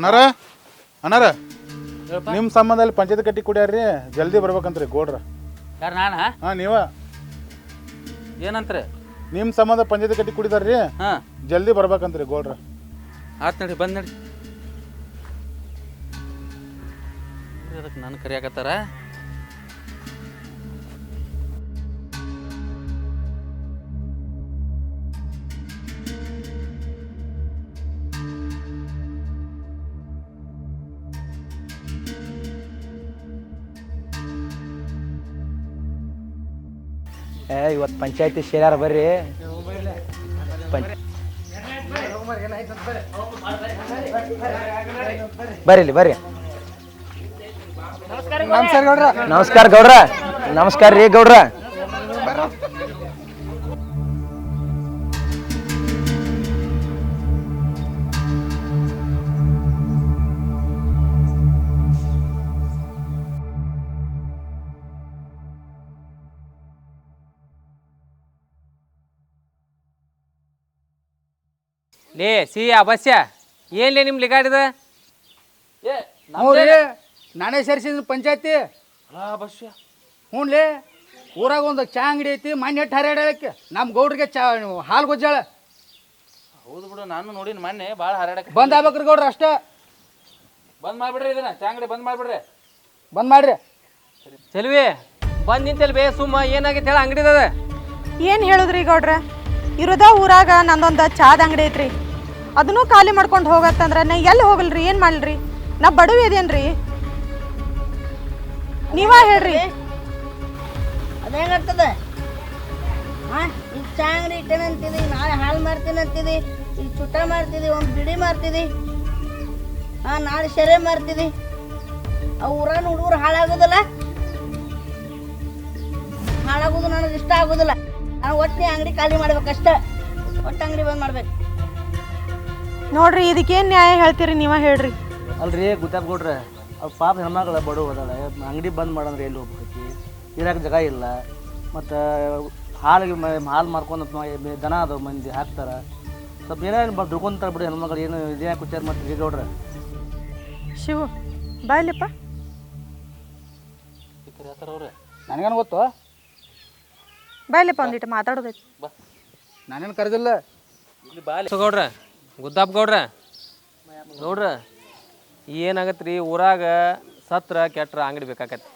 ಅಣ್ಣಾರ? ಅನಾರ ನಿಮ್ಮ ಸಂಬಂಧದಲ್ಲಿ ಪಂಚಾಯತ್ ಕಟ್ಟಿ ಕುಡಿಯಾರ್ರಿ ಜಲ್ದಿ ಬರ್ಬೇಕಂತ್ರಿ ಗೋಡ್ರ. ಯಾರು ನಾನ? ಹಾಂ ನೀವ? ಏನಂತ್ರಿ? ನಿಮ್ಮ ಸಂಬಂಧ ಪಂಚಾಯತ್ ಕಟ್ಟಿ ಕುಡಿದಾರ್ರಿ ಹಾಂ. ಜಲ್ದಿ ಬರ್ಬೇಕಂತ್ರಿ ಗೋಡ್ರ. ಆತ್ ನಡಿ ಬಂದ್ ನಡಿ. ಅದಕ್ಕೆ ನಾನು ಕರಿಯಾಕತ್ತಾರ? ಏ ಇವತ್ತು ಪಂಚಾಯತಿ ಸೇರ್ಯಾರ ಬರ್ರಿ. ಪಂಚ ಬರ್ರಿ. ನಮಸ್ಕಾರ ಗೌಡ್ರ. ನಮಸ್ಕಾರ ಗೌಡ್ರ. ನಮಸ್ಕಾರ ರೀ ಗೌಡ್ರ. ಲೇ ಸಿ ಬಸ್ಯ ಏನ್ಲೇ ನಿಮ್ಮ ಲಿಗಾಡಿದ ಏ ಹ್ಞೂ ರೀ ನಾನೇ ಸೇರಿಸಿದ ಪಂಚಾಯತಿ. ಬಸ್ಯ. ಹ್ಞೂ ಊರಾಗ ಒಂದು ಚಾ ಅಂಗಡಿ ಐತಿ ಮನೆ ಹರಡಕ್ಕೆ ಹರಿಯಾಡಕ್ಕೆ ನಮ್ಮ ಗೌಡ್ರಿಗೆ ಚಾ ಹಾಲು ಗೊಜ್ಜಾಳ. ಹೌದು ಬಿಡು ನಾನು ನೋಡಿನ ಮೊನ್ನೆ ಭಾಳ ಹರಡಕ್ಕೆ ಬಂದ್ ಆಗ್ಬೇಕ್ರಿ ಗೌಡ್ರ ಅಷ್ಟೇ. ಬಂದ್ ಮಾಡ್ಬಿಡ್ರಿ ಇದನ್ನ ಚಾಂಗಡಿ ಬಂದ್ ಮಾಡ್ಬಿಡ್ರಿ. ಬಂದ್ ಮಾಡ್ರಿ. ಚೆಲ್ವಿ ಬಂದ್ ನಿಂತಲ್ ಬೇ ಸುಮ್ಮ ಏನಾಗೈತೆ ಹೇಳ ಅಂಗಡಿದ ಏನು ಹೇಳುದ್ರಿ ಗೌಡ್ರ? ಇರುದ ಊರಾಗ ನಂದೊಂದು ಚಾದ ಅಂಗಡಿ ಐತ್ರಿ. ಅದನ್ನೂ ಖಾಲಿ ಮಾಡ್ಕೊಂಡು ಹೋಗತ್ತಂದ್ರೆ ನಾ ಎಲ್ಲಿ ಹೋಗಲ್ರಿ? ಏನು ಮಾಡಲ್ರಿ? ನಾ ಬಡವಿ ಇದೇನ್ರಿ ನೀವ ಹೇಳ್ರಿ. ಅದೇನಾಗ್ತದ ಈಗ ಚಾ ಅಂಗಡಿ ಇಟ್ಟೇನೆ ಅಂತಿದಿ, ನಾಳೆ ಹಾಲು ಮಾರ್ತೀನಿ ಅಂತಿದಿ ಈಗ ಚುಟ್ಟ ಮಾರ್ತಿದಿ ಒಂದು ಬಿಡಿ ಮಾರ್ತಿದಿ ಹಾ ನಾಳೆ ಶೆರೆ ಮಾರ್ತಿದಿ ಆ ಊರಾನ ಹುಡುಗರು ಹಾಳಾಗೋದಿಲ್ಲ. ಹಾಳಾಗೋದು ನನಗೆ ಇಷ್ಟ ಆಗೋದಿಲ್ಲ. ನಾನು ಒಟ್ಟಿನ ಅಂಗಡಿ ಖಾಲಿ ಮಾಡ್ಬೇಕಷ್ಟೇ. ಒಟ್ಟು ಅಂಗಡಿ ಬಂದ್ ಮಾಡ್ಬೇಕು. ನೋಡ್ರಿ ಇದಕ್ಕೇನು ನ್ಯಾಯ ಹೇಳ್ತೀರಿ ನೀವ ಹೇಳ್ರಿ? ಅಲ್ರಿ ಕೊಡ್ರಿ ಅವ್ರ ಪಾಪ ಹೆಣ್ಮಕ್ಳ ಬಡವ ಅದಾಳ ಅಂಗಡಿ ಬಂದ್ ಮಾಡಂದ್ರೆ ಎಲ್ಲಿ ಹೋಗ್ಬೇಕಿ? ಇರಕ್ಕೆ ಜಾಗ ಇಲ್ಲ. ಮತ್ತು ಹಾಲು ಹಾಲು ಮಾರ್ಕೊಂಡು ದನ ಅದಾವ ಮಂದಿ ಹಾಕ್ತಾರ. ಸ್ವಲ್ಪ ಏನೇನು ಬ ದುಡ್ಕೊಂತಾರ ಬಿಡಿ ಹೆಣ್ಮಕ್ಳು ಏನು ಇದೇ ವಿಚಾರ ಮಾಡ್ತೀವಿ ಗೌಡ್ರ ಶಿವು ಬಾಯ್ಲಿಪ್ಪ ಅವ್ರೆ ನನಗೇನು ಗೊತ್ತು? ಬಾಯ್ಲಿಪ್ಪ ಒಂದಿಟ್ಟು ಮಾತಾಡೋದೈತಿ. ನಾನೇನು ಕರೆದಿಲ್ಲ. ಇಲ್ಲಿ ಬಾಲಿ. ಸೊ ಗೌಡ್ರ ಗುದ್ದಾಪ್ ಗೌಡ್ರ ನೋಡ್ರ ಏನಾಗತ್ತೆ ರೀ ಊರಾಗ ಸತ್ರ ಕೆಟ್ರ ಅಂಗಡಿ ಬೇಕಾಗತ್ತೆ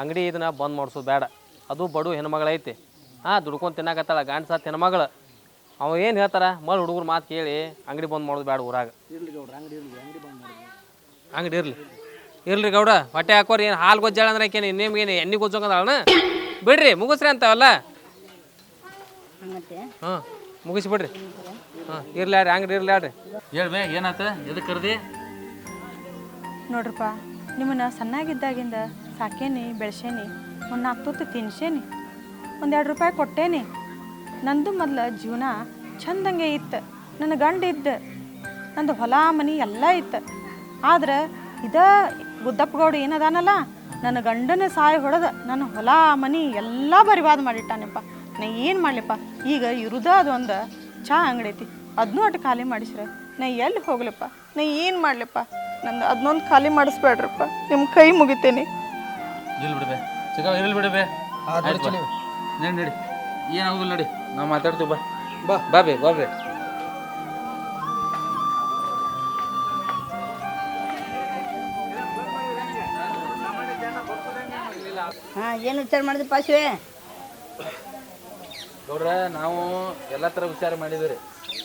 ಅಂಗಡಿ ಇದನ್ನ ಬಂದ್ ಮಾಡಿಸೋದು ಬೇಡ. ಅದು ಬಡು ಹೆಣ್ಮಗಳೈತಿ ಹಾಂ ದುಡ್ಕೊಂಡು ತಿನ್ನಾಕತ್ತಾಳ ಗಂಡ ಸತ್ ಹೆಣ್ಮಗಳು. ಅವ ಏನು ಹೇಳ್ತಾರ ಮಲ್ ಹುಡುಗರು ಮಾತು ಕೇಳಿ ಅಂಗಡಿ ಬಂದ್ ಮಾಡೋದು ಬೇಡ ಊರಾಗ. ಅಂಗಡಿ ಇರ್ಲಿ ಇರ್ಲಿ. ಗೌಡ ಹೊಟ್ಟೆ ಹಾಕೋರಿ ಏನು ಹಾಲು ಗೊಜ್ಜಾಳ ಅಂದ್ರೆ ಏಕೇನು ನಿಮ್ಗೆ ಏನು ಎಣ್ಣೆ ಗೊಜ್ಜೋಕಂದಾಳನ ಬಿಡ್ರಿ ಮುಗಿಸ್ರಿ ಅಂತಾವಲ್ಲ? ಹಾಂ ಮುಗಿಸ್ಬಿಡ್ರಿ ಹಾಂ ಇರ್ಲಿ ಆಡ್ರಿ ಅಂಗಡಿ ಇರ್ಲಿ ಹೇಳ್ಬೇ ಏನಾತ? ಎದಕ್ಕೆ ಕರ್ದಿ? ನೋಡ್ರಪ್ಪ ನಿಮ್ಮನ್ನ ಸಣ್ಣಾಗಿದ್ದಾಗಿಂದ ಸಾಕೇನಿ ಬೆಳೆಸೇನಿ ಒಂದು ನಾಲ್ಕು ತುತ್ತು ತಿನ್ಸೇನಿ ಒಂದೆರಡು ರೂಪಾಯಿ ಕೊಟ್ಟೇನಿ. ನಂದು ಮೊದಲ ಜೀವನ ಚಂದಂಗೆ ಇತ್ತು ನನ್ನ ಗಂಡ ಇದ್ದ ನಂದು ಹೊಲ ಮನಿ ಎಲ್ಲ ಇತ್ತು. ಆದ್ರೆ ಇದ ಗುದ್ದಪ್ಪ ಗೌಡ ಏನದಾನಲ್ಲ ನನ್ನ ಗಂಡನ ಸಾಯಿ ಹೊಡೆದ ನನ್ನ ಹೊಲ ಮನಿ ಎಲ್ಲ ಬರಿವಾದ ಮಾಡಿಟ್ಟಾನಪ್ಪ. ನಾ ಏನು ಮಾಡಲಿಪ್ಪ? ಈಗ ಇರುದ ಅದೊಂದು ಚಾ ಅಂಗಡಿ ಐತಿ. ಅದನ್ನೂ ಅಟ್ಟು ಖಾಲಿ ಮಾಡಿಸ್ರೆ. ನಾ ಎಲ್ಲಿ ಹೋಗ್ಲಪ್ಪ? ನಾ ಏನು ಮಾಡ್ಲಪ್ಪ? ನನ್ನ ಅದನ್ನೊಂದು ಖಾಲಿ ಮಾಡಿಸ್ಬೇಡ್ರಪ್ಪ. ನಿಮ್ಮ ಕೈ ಮುಗಿತೇನೆ. ಇಲ್ಲಿ ಬಿಡ್ಬೇ ಸಿಗ ಇರ್ಲಿ ಬಿಡ್ಬೇ ನಡಿ ನಡಿ ಏನಾಗೋದಿಲ್ಲ ನಡಿ. ನಾವು ಮಾತಾಡ್ತೀವಿ ಬಾ. ಬಾ. ಬಾ ಬೇ ಬಾ ಬೇ. ಹಾ ಏನು ವಿಚಾರ ಮಾಡಿದ್ರಿ ಪಾಶಿವೆ ಗೌಡ್ರ ನಾವು ಎಲ್ಲ ಥರ ವಿಚಾರ ಮಾಡಿದ್ವಿ ರೀ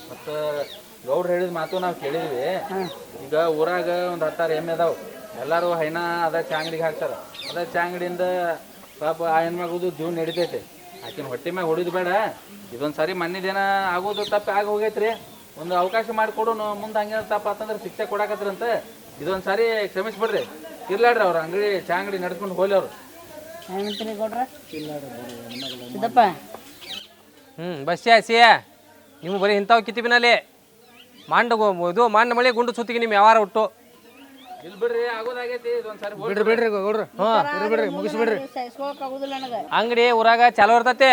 ಮತ್ತು ಗೌಡ್ರು ಹೇಳಿದ ಮಾತು ನಾವು ಕೇಳಿದ್ವಿ. ಈಗ ಊರಾಗ ಒಂದು ಹತ್ತಾರು ಎಮ್ಮೆ ಅದಾವು. ಎಲ್ಲರೂ ಹೈನ ಅದ ಚಾಂಗಡಿಗೆ ಹಾಕ್ತಾರ. ಅದ ಚಾಂಗಡಿಯಿಂದ ಪಾಪ ಆ ಹೆಣ್ಮಗುದು ಜೀವನ ನಡಿತೈತೆ. ಆಕಿನ ಹೊಟ್ಟೆ ಮ್ಯಾಗ ಹೊಡಿದು ಬೇಡ. ಇದೊಂದು ಸಾರಿ ಮನ್ನಿದೇನ ಆಗೋದು ತಪ್ಪು ಆಗಿ ಹೋಗೈತ್ರಿ. ಒಂದು ಅವಕಾಶ ಮಾಡಿಕೊಡು ಮುಂದೆ ಹಂಗೆ ತಪ್ಪ ಅಂತಂದ್ರೆ ಶಿಕ್ಷೆ ಕೊಡಾಕತ್ರಂತ ಇದೊಂದು ಸಾರಿ ಕ್ಷಮಿಸ್ಬಿಡ್ರಿ. ಇರ್ಲಾಡ್ರಿ ಅವ್ರು ಅಂಗಡಿ ಚಾಂಗಡಿ ನಡ್ಸ್ಕೊಂಡು ಹೋಗ್ಲಿ ಅವರು. ಏನಂತೀನಿ ಗೌಡ್ರ? ಇದಪ್ಪ ಹ್ಞೂ ಬಸ್ಸಿಯಾ ಸಿಯಾ ನೀವು ಬರೀ ಇಂಥವು ಕಿತ್ತಿಬಿನಲ್ಲಿ ಮಾಂಡ ಇದು ಮಾಂಡ ಮಳೆ ಗುಂಡು ಸುತ್ತಿಗೆ ನಿಮ್ಮ ವ್ಯವಹಾರ ಹುಟ್ಟು. ಬಿಡ್ರಿ ಬಿಡ್ರಿ ಗೌಡ್ರ. ಹಾಂ ಬಿಡ್ರಿ ಮುಗಿಸ್ಬಿಡ್ರಿ ಸಹಿಸ್ಕೊಳಕ್ ಆಗುದಿಲ್ಲ ನನಗೆ. ಅಂಗಡಿ ಊರಾಗ ಚಾಲೋ ಇರ್ತೈತಿ.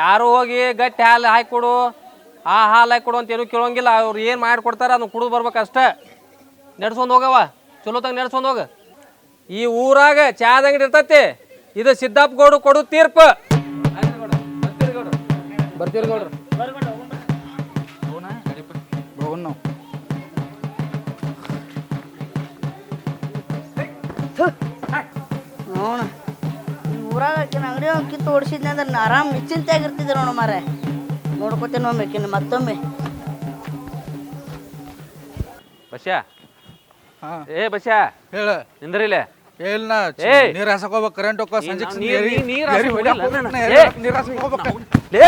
ಯಾರು ಹೋಗಿ ಗಟ್ಟಿ ಹಾಲು ಹಾಕಿ ಕೊಡು ಆ ಹಾಲು ಹಾಕಿ ಕೊಡು ಅಂತ ಏನು ಕೇಳೋಂಗಿಲ್ಲ. ಅವ್ರು ಏನು ಮಾಡಿ ಕೊಡ್ತಾರ ಅದನ್ನ ಕುಡಿದು ಬರ್ಬೇಕು ಅಷ್ಟೇ ನಡ್ಸ್ಕೊಂಡ್ ಹೋಗವ ಚಲೋತಾಗ ನಡ್ಸ್ಕೊಂಡ್ ಹೋಗ. ಈ ಊರಾಗ ಚಾದ ಅಂಗಡಿ ಇರ್ತೈತಿ. ಇದು ಸಿದ್ದಾಪ್ ಗೌಡ್ರು ಕೊಡು ತೀರ್ಪು. ಬರ್ತೀರಿ ಗೌಡ್ರು. ಹೋಗೋಣ no. ನೋಣ ಊರಾಗ ಆಕಿನ ಅಂಗಡಿ ಕಿತ್ತು ಓಡಿಸಿದ್ನಿ ಅಂದ್ರೆ ನಾ ಆರಾಮ್ ನಿಶ್ಚಿಂತೆ ಆಗಿರ್ತಿದ್ದೆ ನೋಡು ಮಾರೆ ನೋಡ್ಕೊತೇನೆ ಒಮ್ಮೆ ಆಕಿನ ಮತ್ತೊಮ್ಮೆ. ಬಸ್ಯಾ? ಹಾ. ಏ ಬಸ್ಯಾ? ಹೇಳ. ನಿಂದ್ರಿಲೆ? ಇಲ್ಲ! ನೀರ್ ಹೋಗ್ಬೇಕು ಕರೆಂಟ್ ಹೋಗ್ಬೇಕು ಸಂಜೆ ನೀ- ನೀರ್- ನೀರ್- ನೀರ್ ಹಾಸಕ್ ಹೋಗಿಲ್ಲ ನಾನು. ನೀರ್ ಹಾಸಕ್ ಹೋಗ್ಬೇಕು. ಲೇ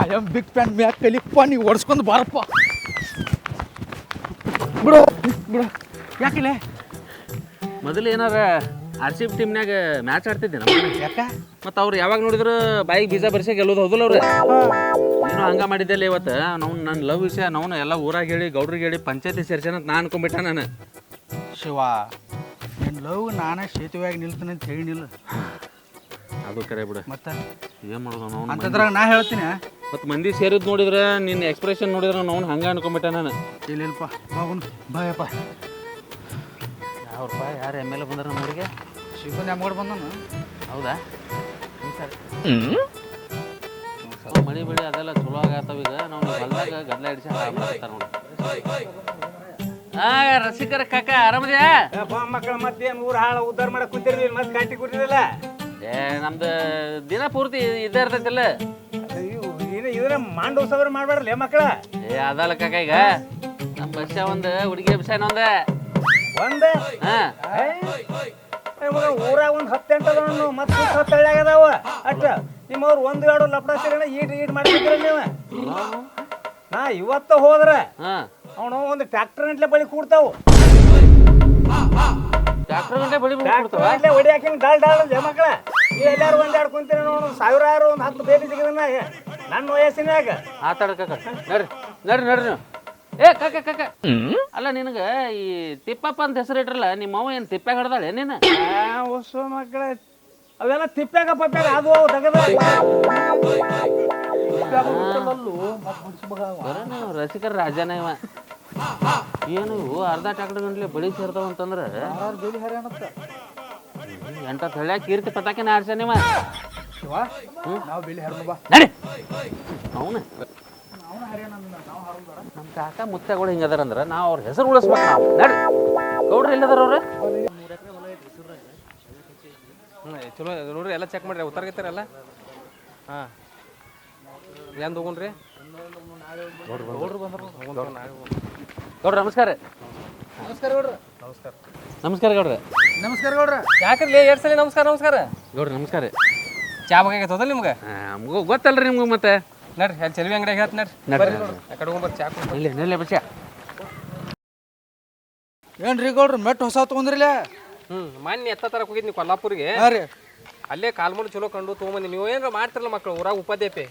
ಐ ಆಮ್ ಬಿಗ್ ಫ್ಯಾನ್ ಮ್ಯಾಕ್ ಕಲಿಪ್ಪ ನೀವು ಓಡಿಸ್ಕೊಂಡು ಬಾರಪ್ಪ ಬಿಡು ಬಿಡು ಯಾಕಿಲ್ಲ ಮೊದಲು ಏನಾರ ಆರ್ ಸಿ ಬಿ ಟೀಮ್ನಾಗ ಮ್ಯಾಚ್ ಆಡ್ತಿದ್ದೆ ಯಾಕೆ? ಮತ್ತು ಅವ್ರು ಯಾವಾಗ ನೋಡಿದ್ರು ಬಾಯಿಗೆ ಬೀಜ ಬರ್ಸಿ ಗೆಲ್ಲೋದು ಹೌದಲ್ಲ ಅವ್ರು? ನೀನು ಹಂಗ ಮಾಡಿದ್ದೆಲ್ಲ ಇವತ್ತು. ನಾವು ನನ್ನ ಲವ್ ವಿಷಯ ನಾವು ಎಲ್ಲ ಊರಾಗ ಹೇಳಿ ಗೌಡ್ರಿಗೆ ಹೇಳಿ ಪಂಚಾಯತಿ ಸೇರ್ಸೇನ ಅಂತ ನಾ ಅನ್ಕೊಂಡ್ಬಿಟ್ಟೆ ನಾನು. ಶಿವ ನಿನ್ನ ಲವ್ ನಾನೇ ಸೇತುವೆಯಾಗಿ ನಿಲ್ತೀನಿ ಅಂತ ಹೇಳಿ ನಿಲ್ಲ. ಅದು ಕರೆ ಬಿಡು. ಮತ್ತೆ? ಏನು ಮಾಡೋದು ನಾವು ಅಂತದ್ರಾಗ ನಾ ಹೇಳ್ತೀನಿ ಮತ್ತು ಮಂದಿ ಸೇರಿದ್ ನೋಡಿದ್ರೆ ನಿನ್ನ ಎಕ್ಸ್ಪ್ರೆಷನ್ ನೋಡಿದ್ರೆ ನಾವು ಹಂಗ ಅನ್ಕೊಂಬಿಟ್ಟೆ ನಾನು. ಇಲ್ಲಿಲ್ಪ ಬಾಗುನ್ ಬಾಯಪ್ಪ. ಯಾವ್ರಪ್ಪ ಯಾರು ಎಂ ಎಲ್ ಎ ಬಂದ್ರೆ ನಮ್ಮೂರಿಗೆ ಶಿವನ್ ಬಂದನು? ಹೌದಾ? ನಾವು ಮಳಿ ಬೆಳಿ ಅದೆಲ್ಲ ಚಲೋ ಆಗತ್ತವ ಈಗ. ನಾವು ಹೊಲ್ದಾಗ ಗದ್ಲ ಹಿಡಿಸಿ ಹಾಕ್ತಾರೆ ನೋಡಿ. ಆ ರಸಿಕರ ಕಾಕ ಆರಾಮದ್ಯಾ ಮಕ್ಕಳ ಮತ್ತೇನು ಊರು ಹಾಳು ಉದ್ದಾರ ಮಾಡಕ್ ಕುಂತಿರ್ಲಿಲ್ಲ ಮತ್ತೆ ಕಾಟಿ ಕುಟ್ಟಿರಲಿಲ್ಲ ಏ ನಮ್ದು ದಿನ ಪೂರ್ತಿ ಇದ್ದೇ ಇರ್ತೈತಿಲ್ಲ. ಇದು ಇದನ್ನ ಮಾಂಡೋಸವ್ರು ಸವರ ಮಾಡ್ಬೇಡ್ರಲ್ಲ ಮಕ್ಕಳ? ಏ ಅದಲ್ಲ ಕಾಕ ಈಗ. ನಮ್ಮ ಬಸ್ಸ ಒಂದು ಹುಡುಗಿ ಬಸ್ಸನ ಒಂದ. ಒಂದ? ಹಾ. ಊರಾಗ ಒಂದು ಹತ್ತೆಂಟು ಅದಾವ ಮತ್ತೆ ಹತ್ತು ಹಳ್ಳಿಯಾಗದಾವ ಅಟ್ಟ ನಿಮ್ಮವ್ರು ಒಂದು ಎರಡು ಲಪಡ ಸಿಗೋಣ ಈಟ್ ಈಟ್ ನೀವು. ನಾ ಇವತ್ತ ಹೋದ್ರ ಹಾ. ಅವನು ಒಂದು ಟ್ರ್ಯಾಕ್ಟರ್ ಗಂಟ್ಲೆ ಬಳಿ ಕೂಡ್ತಾವು. ಡಾಕ್ಟರ್ ಗಂಟೆ ಬಳಿ ಟ್ರ್ಯಾಕ್ಟರ್ ಗಂಟ್ಲೆ ಹೊಡಿ ಹಾಕಿನ ಡಾಲ್ ಡಾಲ್ ಅಂದೆ ಮಕ್ಕಳ ಎಲ್ಲಾರು ಒಂದೆರಡು ಕುಂತೀರ ನೋಡು ಸಾವಿರಾರು ಒಂದು ಹತ್ತು ಬೇರೆ ಸಿಗದನ್ನ. ನನ್ನ ವಯಸ್ಸಿನಾಗ ಆತಾಡ ಕಾಕ ನಡ್ರಿ ನಡ್ರಿ ನಡ್ರಿ ನೀವು. ಏ ಕಾಕ ಕಾಕ ಅಲ್ಲ ನಿನಗ ಈ ತಿಪ್ಪಪ್ಪ ಅಂತ ಹೆಸರು ಇಟ್ರಲ್ಲ ನಿಮ್ಮ ಅವ್ವ ಏನು ತಿಪ್ಪೆ ಹಿಡ್ದಾಳೆ ನೀನು? ಹೊಸ ಮಕ್ಕಳ. ಅವೆಲ್ಲ ತಿಪ್ಪ್ಯಾಗ ಪಪ್ಪ್ಯಾಗ ಅದು ಅವು ತೆಗದ ರಸಿಕರ ರಾಜನ ಇವ. ಏನು ಇವು ಅರ್ಧ ಟ್ಯಾಕ್ಟರ್ ಗಂಟ್ಲೆ ಬಳಿ ಸೇರ್ತಾವ ಅಂತಂದ್ರೆ? ಎಂಟ ಹಳ್ಳ್ಯಾಗ ಕೀರ್ತಿ ಪಟಾಕಿನ ಇವ. ಶಿವ ನಾವು ಬಿಲ್ ಹರ್ಮ ಬಾ. ನಡಿ. ಅವನು. ನಮ್ಮ ಕಾಕ ಮುತ್ತಗಳು ಹಿಂಗದಾರ ಅಂದ್ರೆ ನಾವು ಅವ್ರ ಹೆಸರು ಉಳಿಸ್ಬೇಕು ನಾವು. ನಡಿ. ಗೌಡ್ರು ಎಲ್ಲದಾರ ಅವ್ರು? ಹ್ಞೂ ಚಲೋ ನೋಡ್ರಿ ಎಲ್ಲ ಚೆಕ್ ಮಾಡ್ರಿ ಉತ್ತಾರ್ಗಿತ್ತಾರಲ್ಲ ಹಾಂ. ಎಂದು ಹೋಗೋಣ್ರಿ ಗೌಡ್ರ ನಮಸ್ಕಾರ. ನಮಸ್ಕಾರ ಗೌಡ್ರ. ನಮಸ್ಕಾರ ನಮಸ್ಕಾರ ಗೌಡ್ರ. ನಮಸ್ಕಾರ ಗೌಡ್ರ. ಯಾಕಂದ್ರೆ ಎರಡು ಸಲ ನಮಸ್ಕಾರ ನಮಸ್ಕಾರ. ಗೌಡ್ರಿ ನಮಸ್ಕಾರ. ಚಾ ಬೇಕಾಗೈತದ ನಿಮ್ಗೆ? ನಮಗೂ ಗೊತ್ತಲ್ರಿ ನಿಮ್ಗೆ ಮತ್ತೆ. ನಡ್ರಿ ಅಲ್ಲಿ ಚಲವಿ ಅಂಗಡಿಯಾಗ ಹೇಳ್ತ ನಡ್ರಿ. ನಡ್ರಿ, ಆ ಕಡೆ ಚಾ ಕುಡ್ದು ಇಲ್ಲಿ ನೆಲೆ ಬಚ್ಚ. ಏನ್ರಿ ಗೌಡ್ರು ಮೆಟ್ ಹೊಸ ತೊಗೊಂಡ್ರಿಲ್ಲ ಹ್ಞೂ ಮೊನ್ನೆ ಎತ್ತ ತರಕ್ಕೆ ಹೋಗಿದ್ನಿ ಕೊಲ್ಲಾಪುರಿಗೆ. ಹಾಂ ರೀ. ಅಲ್ಲೇ ಕಾಲ್ಮುಡಿ ಚಲೋ ಕಂಡು ತೊಗೊಂಬಂದಿ ನೀವು ಏನಾರ ಮಾಡ್ತಿರಲ್ಲ ಮಕ್ಕಳು ಊರಾಗ ಉಪಾಧ್ಯತೆ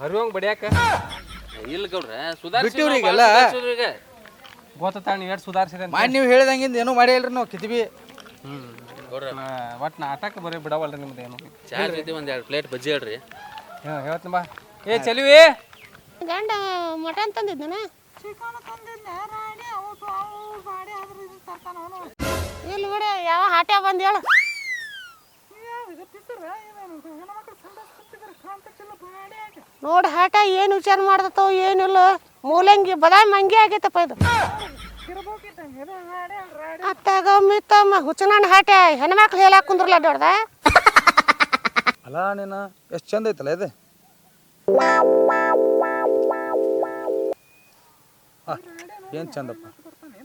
ಹರಿವಂಗ್ ಬಡಿಯಾಕ? ಇಲ್ಲ ಗೌಡ್ರ ಸುಧಾರಿಸಿ ಬಿಟ್ಟಿವ್ರಿ ಈಗೆಲ್ಲ. ಈಗ. ಗೊತ್ತ ನೀವು ಎಷ್ಟು ಸುಧಾರಿಸಿದೆ ಮಾಡಿ ನೀವು ಹೇಳ್ದಂಗಿಂದ ಏನೂ ಮಾಡಿ ಇಲ್ರಿ ನಾವು ಕಿತ್ವಿ ಹ್ಞೂ ಒಟ್ಟು ನಾಟಕ ಬರೀ ಬಿಡವಲ್ರಿ ನಿಮ್ದು ಏನು. ಚಾ ಜೊತೆ ಒಂದು ಎರಡು ಪ್ಲೇಟ್ ಬಜ್ಜಿ ಹೇಳ್ರಿ. ಹಾಂ ಹೇಳ್ತೀನಿ ಬಾ. ಏ ಚಲಿವಿ. ಗಂಡ ಮಟನ್ ತಂದಿದ್ದನ? ಇಲ್ಲಿ ಬಿಡಿ ಯಾವ ಹಾಟ್ಯ ಬಂದು ಹೇಳು. ನೋಡಿ ಹಾಟ ಏನು ವಿಚಾರ ಮಾಡ್ದತ್ತೋ ಏನಿಲ್ಲ. ಮೂಲಂಗಿ ಬದಾಮಿ ಮಂಗಿ ಆಗೈತಪ್ಪ ಇದು. ಅತ್ತಾಗ ಮಿತ್ತಮ್ಮ ಹುಚ್ಚನಣ್ಣ ಹೆಣ್ಮಕ್ಳು ಹೇಳಾಕ್ ಕುಂದ್ರಲ್ಲ ದೊಡ್ದ ಅಲ್ಲ ನೀನು ಎಷ್ಟು ಚಂದ ಐತಲ್ಲ ಇದು? ಏನು ಚಂದಪ್ಪ?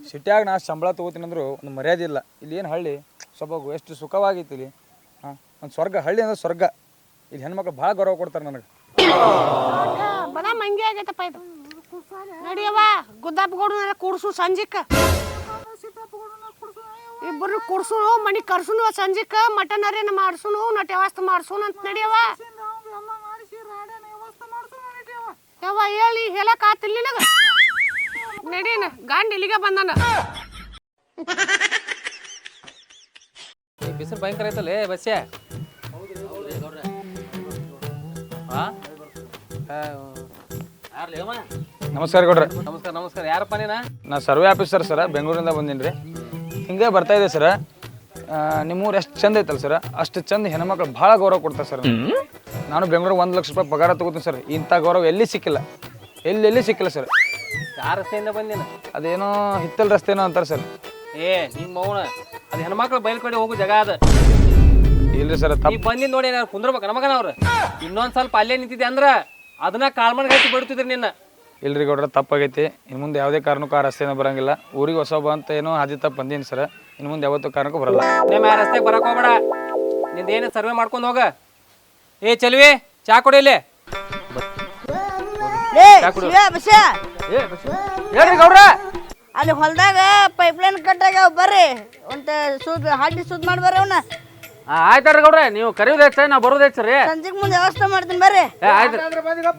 ಸಿಟ್ಯಾಗ ನಾ ಸಂಬಳ ತಗೋತೀನಿ ಅಂದ್ರು ಒಂದು ಮರ್ಯಾದೆ ಇಲ್ಲ. ಇಲ್ಲಿ ಏನು ಹಳ್ಳಿ? ಸ್ವಲ್ಪ ಎಷ್ಟು ಸುಖವಾಗೈತಿ ಇಲ್ಲಿ. ಹಾಂ ಒಂದು ಸ್ವರ್ಗ ಹಳ್ಳಿ ಅಂದ್ರೆ ಸ್ವರ್ಗ. ಇಲ್ಲಿ ಹೆಣ್ಮಕ್ಳು ಭಾಳ ಗೌರವ ಕೊಡ್ತಾರೆ ನನಗೆ. ಬದಾಮಿ ಮಂಗಿ ಆಗೈತಪ್ಪ ಇದು. ನಡಿಯವ್ವ ಗುದ್ದಾಪ್ ಕುಡ್ಸು ಕೂಡ್ಸು ಸಂಜಿಕ. ಇಬ್ಬರು ಕುಡ್ಸುನು ಮನಿ ಕರ್ಸುನು ಸಂಜಿಕ ಮಟನ್ ಅರೇನ ಮಾಡ್ಸುನು ನಟ ವ್ಯವಸ್ಥೆ ಮಾಡ್ಸುನು ಅಂತ ನಡಿಯವ ಯವ್ವ ಹೇಳಿ ಹೇಳಕ್ ಆತಿಲ್ಲ ನಿನಗ? ನಡೀನ ಗಾಂಡ್ ಇಲ್ಲಿಗೆ ಬಂದಾನ ಈ ಬಿಸಿಲು ಭಯಂಕರ ಐತಲ್ಲೇ ಬಸ್ಸೆ ಹಾ ಆ, ಯಾರ್ಲಿ ಅವ ನಮಸ್ಕಾರ ಗೌಡ್ರ ನಮಸ್ಕಾರ ನಮಸ್ಕಾರ. ಯಾರಪ್ಪ ನೀನ? ನಾ ಸರ್ವೆ ಆಫೀಸರ್ ಸರ ಬೆಂಗಳೂರಿಂದ ಬಂದೀನಿ ರೀ ಹಿಂಗೆ ಬರ್ತಾ ಇದೆ ಸರ. ನಿಮ್ಮೂರು ಎಷ್ಟು ಚಂದ ಐತಲ್ಲ ಸರ್? ಅಷ್ಟು ಚಂದ ಹೆಣ್ಮಕ್ಳು ಭಾಳ ಗೌರವ ಕೊಡ್ತಾರೆ ಸರ್. ನಾನು ಬೆಂಗಳೂರು ಒಂದು ಲಕ್ಷ ರೂಪಾಯಿ ಪಗಾರ ತಗೋತೀನಿ ಸರ್. ಇಂಥ ಗೌರವ ಎಲ್ಲಿ ಸಿಕ್ಕಿಲ್ಲ. ಎಲ್ಲಿ ಎಲ್ಲಿ ಸಿಕ್ಕಿಲ್ಲ ಸರ್. ಯಾರ ರಸ್ತೆಯಿಂದ ಬಂದಿನ ಅದೇನೋ ಹಿತ್ತಲ್ ರಸ್ತೆನೋ ಅಂತಾರೆ ಸರ್. ಏ ನಿಮ್ಮ ಮೌನ. ಅದು ಹೆಣ್ಮಕ್ಳು ಬಯಲು ಕಡೆ ಹೋಗೋ ಜಾಗ ಅದ. ಇಲ್ರಿ ಸರ್ ತಪ್ಪು. ನೀ ಬಂದಿದ್ ನೋಡಿ ನಾನು ಕುಂದ್ರಬೇಕು ನಮಗನ ಅವ್ರು ಇನ್ನೊಂದು ಸ್ವಲ್ಪ ಅಲ್ಲೇ ನಿಂತಿದ್ದೆ ಅಂದ್ರೆ ಅದನ್ನ ಕಾಳ್ಮಣ್ ಹಾಕಿ ಬಿಡ್ತಿದ್ರಿ ನಿನ್ನ. ಇಲ್ರಿ ಗೌಡ್ರ ತಪ್ಪಾಗೈತಿ. ಇನ್ನು ಮುಂದೆ ಯಾವುದೇ ಕಾರಣಕ್ಕೂ ಆ ರಸ್ತೆನ ಬರಂಗಿಲ್ಲ. ಊರಿಗೆ ಹೊಸಬ ಅಂತ ಏನೋ ಹಾದಿ ತಪ್ಪು ಬಂದೀನಿ ಸರ್. ಇನ್ನು ಮುಂದೆ ಯಾವತ್ತೂ ಕಾರಣಕ್ಕೂ ಬರಲ್ಲ. ನಿಮ್ಮ ಆ ರಸ್ತೆಗೆ ಬರಕ್ ಹೋಗ್ಬೇಡ. ನಿಂದೇನು ಸರ್ವೆ ಮಾಡ್ಕೊಂಡು ಹೋಗ. ಏ ಚಲ್ವಿ ಚಾ ಕೊಡಿ ಇಲ್ಲಿ. ಲೇ ಶಿವ ಬಸ ಹೇಳ್ರಿ ಗೌಡ್ರ. ಅಲ್ಲಿ ಹೊಲದಾಗ ಪೈಪ್ಲೈನ್ ಕಟ್ಟಾಗ ಬರ್ರಿ. ಒಂತ ಸೂದ್ ಹಡ್ಡಿ ಸೂದ್ ಮಾಡಿ ಬರ್ರಿ ಅವನ್ನ ಆಯ್ತಾರ ಗೌಡ್ರೆ ನೀವು ಕರೆಯೋದು ಹೆಚ್ಚ ನಾ ಬರೋದು ಹೆಚ್ಚ ರೀ ಸಂಜೆಗೆ ಮುಂದೆ ವ್ಯವಸ್ಥೆ ಮಾಡ್ತೀನಿ ಬರ್ರಿ. ಏ ಆಯ್ತು.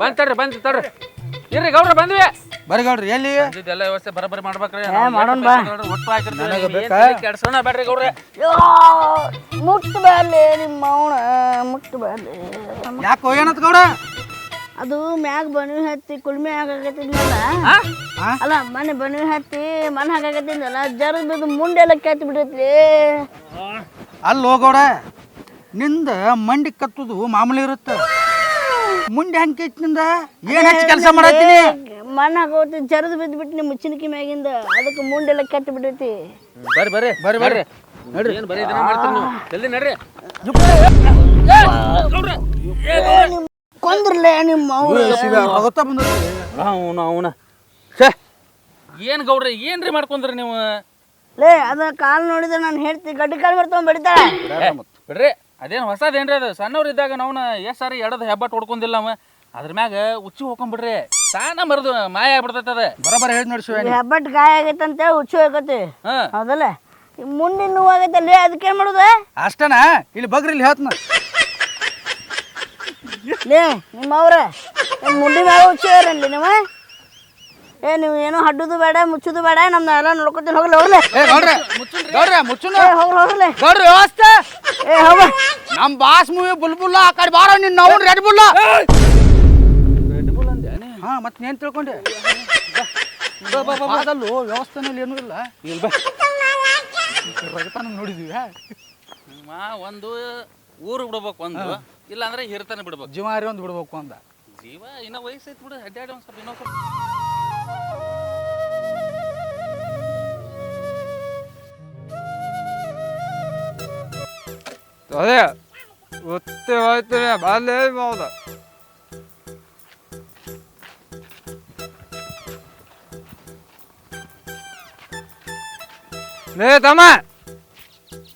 ಬಂದ್ ತಡ್ರಿ ಬಂದ್ ತಡ್ರಿ. ಇರ್ರಿ ಗೌಡ್ರ ಬಂದ್ವಿ. ಬರ್ರಿ ಗೌಡ್ರಿ ಎಲ್ಲಿ? ಇದೆಲ್ಲ ವ್ಯವಸ್ಥೆ ಬರಬರಿ ಮಾಡ್ಬೇಕ್ರಿ. ಮಾಡೋಣ ಬಾ. ಒಟ್ಟು ಹಾಕಿರ್ತೀವಿ. ಕೆಡ್ಸೋಣ ಬೇಡ್ರಿ ಗೌಡ್ರೆ. ಯೋ ಮುಟ್ಟು ಬಾರ್ಲಿ ನಿಮ್ಮ ಅವನ ಮುಟ್ಟು ಬಾರ್ಲಿ ಯಾಕೆ ಏನತ್ ಗೌಡ? ಅದು ಮ್ಯಾಗ ಬನ್ವಿ ಹತ್ತಿ ಕುಳ್ಮೆ ಹಾಕಾಕತ್ತಿದ್ನಲ್ಲ ಅಲ್ಲ ಮನೆ ಬನ್ವಿ ಹತ್ತಿ ಮನೆ ಹಾಕಾಕತ್ತಿದ್ನಲ್ಲ ಜರ ಬಿದ್ದು ಮುಂಡೆಲ್ಲ ಕೆತ್ತಿ ಬಿಡೈತ್ಲಿ ಅಲ್ಲಿ ಹೋಗೋಡ ನಿಂದ ಮಂಡಿ ಕತ್ತುದು ಮಾಮೂಲಿ ಇರುತ್ತೆ. ಮುಂದೆ ಹೆಂಗೆ ನಿಂದ? ಏನ್ ಹಚ್ಚಿ ಕೆಲಸ ಮಾಡತ್ತೀನಿ? ಮಣ್ಣ ಹಾಕೋತಿ ಜರದ್ ಬಿದ್ದು ಬಿಟ್ಟು ನಿಮ್ಮ ಮುಚ್ಚಿನಕಿ ಮ್ಯಾಗಿಂದ. ಅದಕ್ಕೆ ಮುಂಡೆಲ್ಲ ಕೆಟ್ಟ ಬಿಡೈತಿ ಬರ್ರಿ ಬರ್ರಿ. ಬರ್ರಿ ಬರ್ರಿ. ನಡ್ರಿ. ಏನು ಬರೀ ಇದನ್ನ ಮಾಡ್ತೀರಿ ನೀವು? ಜಲ್ದಿ ನಡ್ರಿ. ಕೊಂದ್ರಲೇ ನಿಮ್ಮ ಅವನ ಅವನ. ಛೇ. ಏನು ಗೌಡ್ರಿ ಏನ್ರಿ ಮಾಡ್ಕೊಂಡ್ರಿ ನೀವು? ಲೇ ಅದ ಕಾಲ್ ನೋಡಿದ್ರೆ ನಾನು ಹೇಳ್ತಿ ಗಡ್ಡಿ ಕಾಲು ಬರ್ತಾವ ಬಡಿತಾಳ. ಬಿಡ್ರಿ. ಅದೇನು ಹೊಸದೇನ್ರಿ ಅದು? ಸಣ್ಣವ್ರು ಇದ್ದಾಗ ನಾವು ಎಷ್ಟು ಸಾರಿ ಎಡದ ಹೆಬ್ಬಟ್ ಹೊಡ್ಕೊಂಡಿಲ್ಲ ಅವ. ಅದ್ರ ಮ್ಯಾಗ ಉಚ್ಚಿ ಹೋಗ್ಕೊಂಡ್ಬಿಡ್ರಿ ತಾನ ಮರದು ಮಾಯ ಆಗ್ಬಿಡ್ತೈತೆ ಅದ. ಬರೋಬರ ಹೇಳಿ ನೋಡಿ ಶಿವ ಹೆಬ್ಬಟ್ ಗಾಯ ಆಗೈತೆ ಅಂತೇಳಿ ಹುಚ್ಚು ಹೋಗತಿ ಹಾಂ. ಹೌದಲ್ಲ? ಮುಂದಿನ ನೋವು ಆಗೈತಲ್ಲ ಅದಕ್ಕೆ ಏನು ಮಾಡೋದು? ಅಷ್ಟನಾ? ಇಲ್ಲಿ ಬಗ್ರಿ ಇಲ್ಲಿ ಹೇಳ್ತನ. ಲೇ ನಿಮ್ಮ ಅವ್ರ ಏನ್ ಮುಂಡಿ ಮ್ಯಾಗ ಹುಚ್ಚು ನೀವು? ಏ ನೀವು ಏನು ಹಡ್ಡುದು ಬೇಡ ಮುಚ್ಚುದು ಬೇಡ ನಮ್ದು ಎಲ್ಲ ನೋಡ್ಕೊತೀನಿ ಹೋಗ್ಲಿ ಹೋಗ್ಲಿ. ಏ ಗೌಡ್ರೆ ಗೌಡ್ರೆ ಮುಚ್ಚುನ. ಏ ಹೋಗ್ಲಿ ಹೋಗ್ಲಿ. ಗೌಡ್ರೆ ವ್ಯವಸ್ಥೆ. ಏ ಹೋಗ ನಮ್ ಬಾಸ್ ಮೂವಿ ಬುಲ್ಬುಲ್ಲ ಆ ಕಡೆ ಬಾರ ನಿನ್ನ ನಾವು ರೆಡ್ ಬುಲ್ಲ ಹಾ ಮತ್ತೆ ನೇನ್ ತಿಳ್ಕೊಂಡೆ. ಅದಲ್ಲೂ ವ್ಯವಸ್ಥೆನಲ್ಲಿ ಏನೂ ಇಲ್ಲ. ರಗತಾನ ನೋಡಿದ್ವಿ. ಮಾ ಒಂದು ಊರು ಬಿಡ್ಬೇಕು ಒಂದು. ಇಲ್ಲ ಅಂದ್ರೆ ಹಿರ್ತಾನೆ ಬಿಡ್ಬೇಕು. ಜೀವಾರಿ ಒಂದು ಬಿಡ್ಬೇಕು ಅಂದ. ಜೀವ ಇನ್ನ ವಯಸ್ಸೈತಿ ಬಿಡು ಅಡ್ಡಾಡಿ ಒಂದ್ ಸ್ವಲ್ಪ ಇನ್ನೊಂದ್ ಸ್ವಲ್ಪ. ಅದೇ ಒತ್ತೆ ಹೋಯ್ತೀನಿ ಬಾಲೇ ಹೌದ ಲೇ ತಮ್ಮ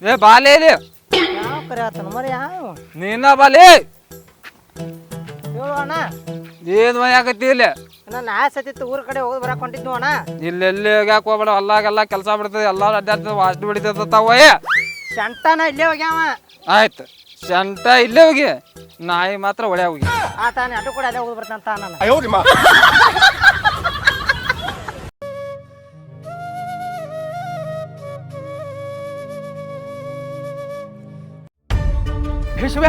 ಏ ಬಾಲೇ ಇಲ್ಲಿ ಯಾವ ಕರೆ ಆತನ ಮರಿ ಯಾವ? ನೀನ ಬಾಲೆ ಹೇಳು ಅಣ್ಣ. ಏನ್ ಇಲ್ಲಿ? ಆಸೆ ಹತ್ತಿತ್ತು ಊರ ಕಡೆ ಹೋಗಿ ಬರಕ್ ಹೊಂಟಿದ್ನು ಅಣ್ಣ. ಇಲ್ಲೆಲ್ಲಿ ಹೋಗ್ಯಾಕ ಹೋಗ್ಬೇಡ ಅಲ್ಲಾಗೆಲ್ಲ ಕೆಲಸ ಬಿಡ್ತದೆ ಎಲ್ಲ ಅಡ್ಡಾಡ್ತದೆ ವಾಸ್ಟ್ ಬಿಡಿತದ ತಾವಯ್ಯ ಶಂಟನ ಇಲ್ಲೇ ಹೋಗ್ಯಾವ. ಆಯ್ತು. ಶಂಟ ಇಲ್ಲೇ ಹೋಗಿ. ನಾಯಿ ಮಾತ್ರ ಒಳ್ಳೆ ಹೋಗಿ. ತಾನೇ ಅಟೋ ಕೂಡ ಅಲ್ಲೇ ಹೋಗಿ ಬರ್ತಂತ ನಾನು ಹೇ ಶಿವ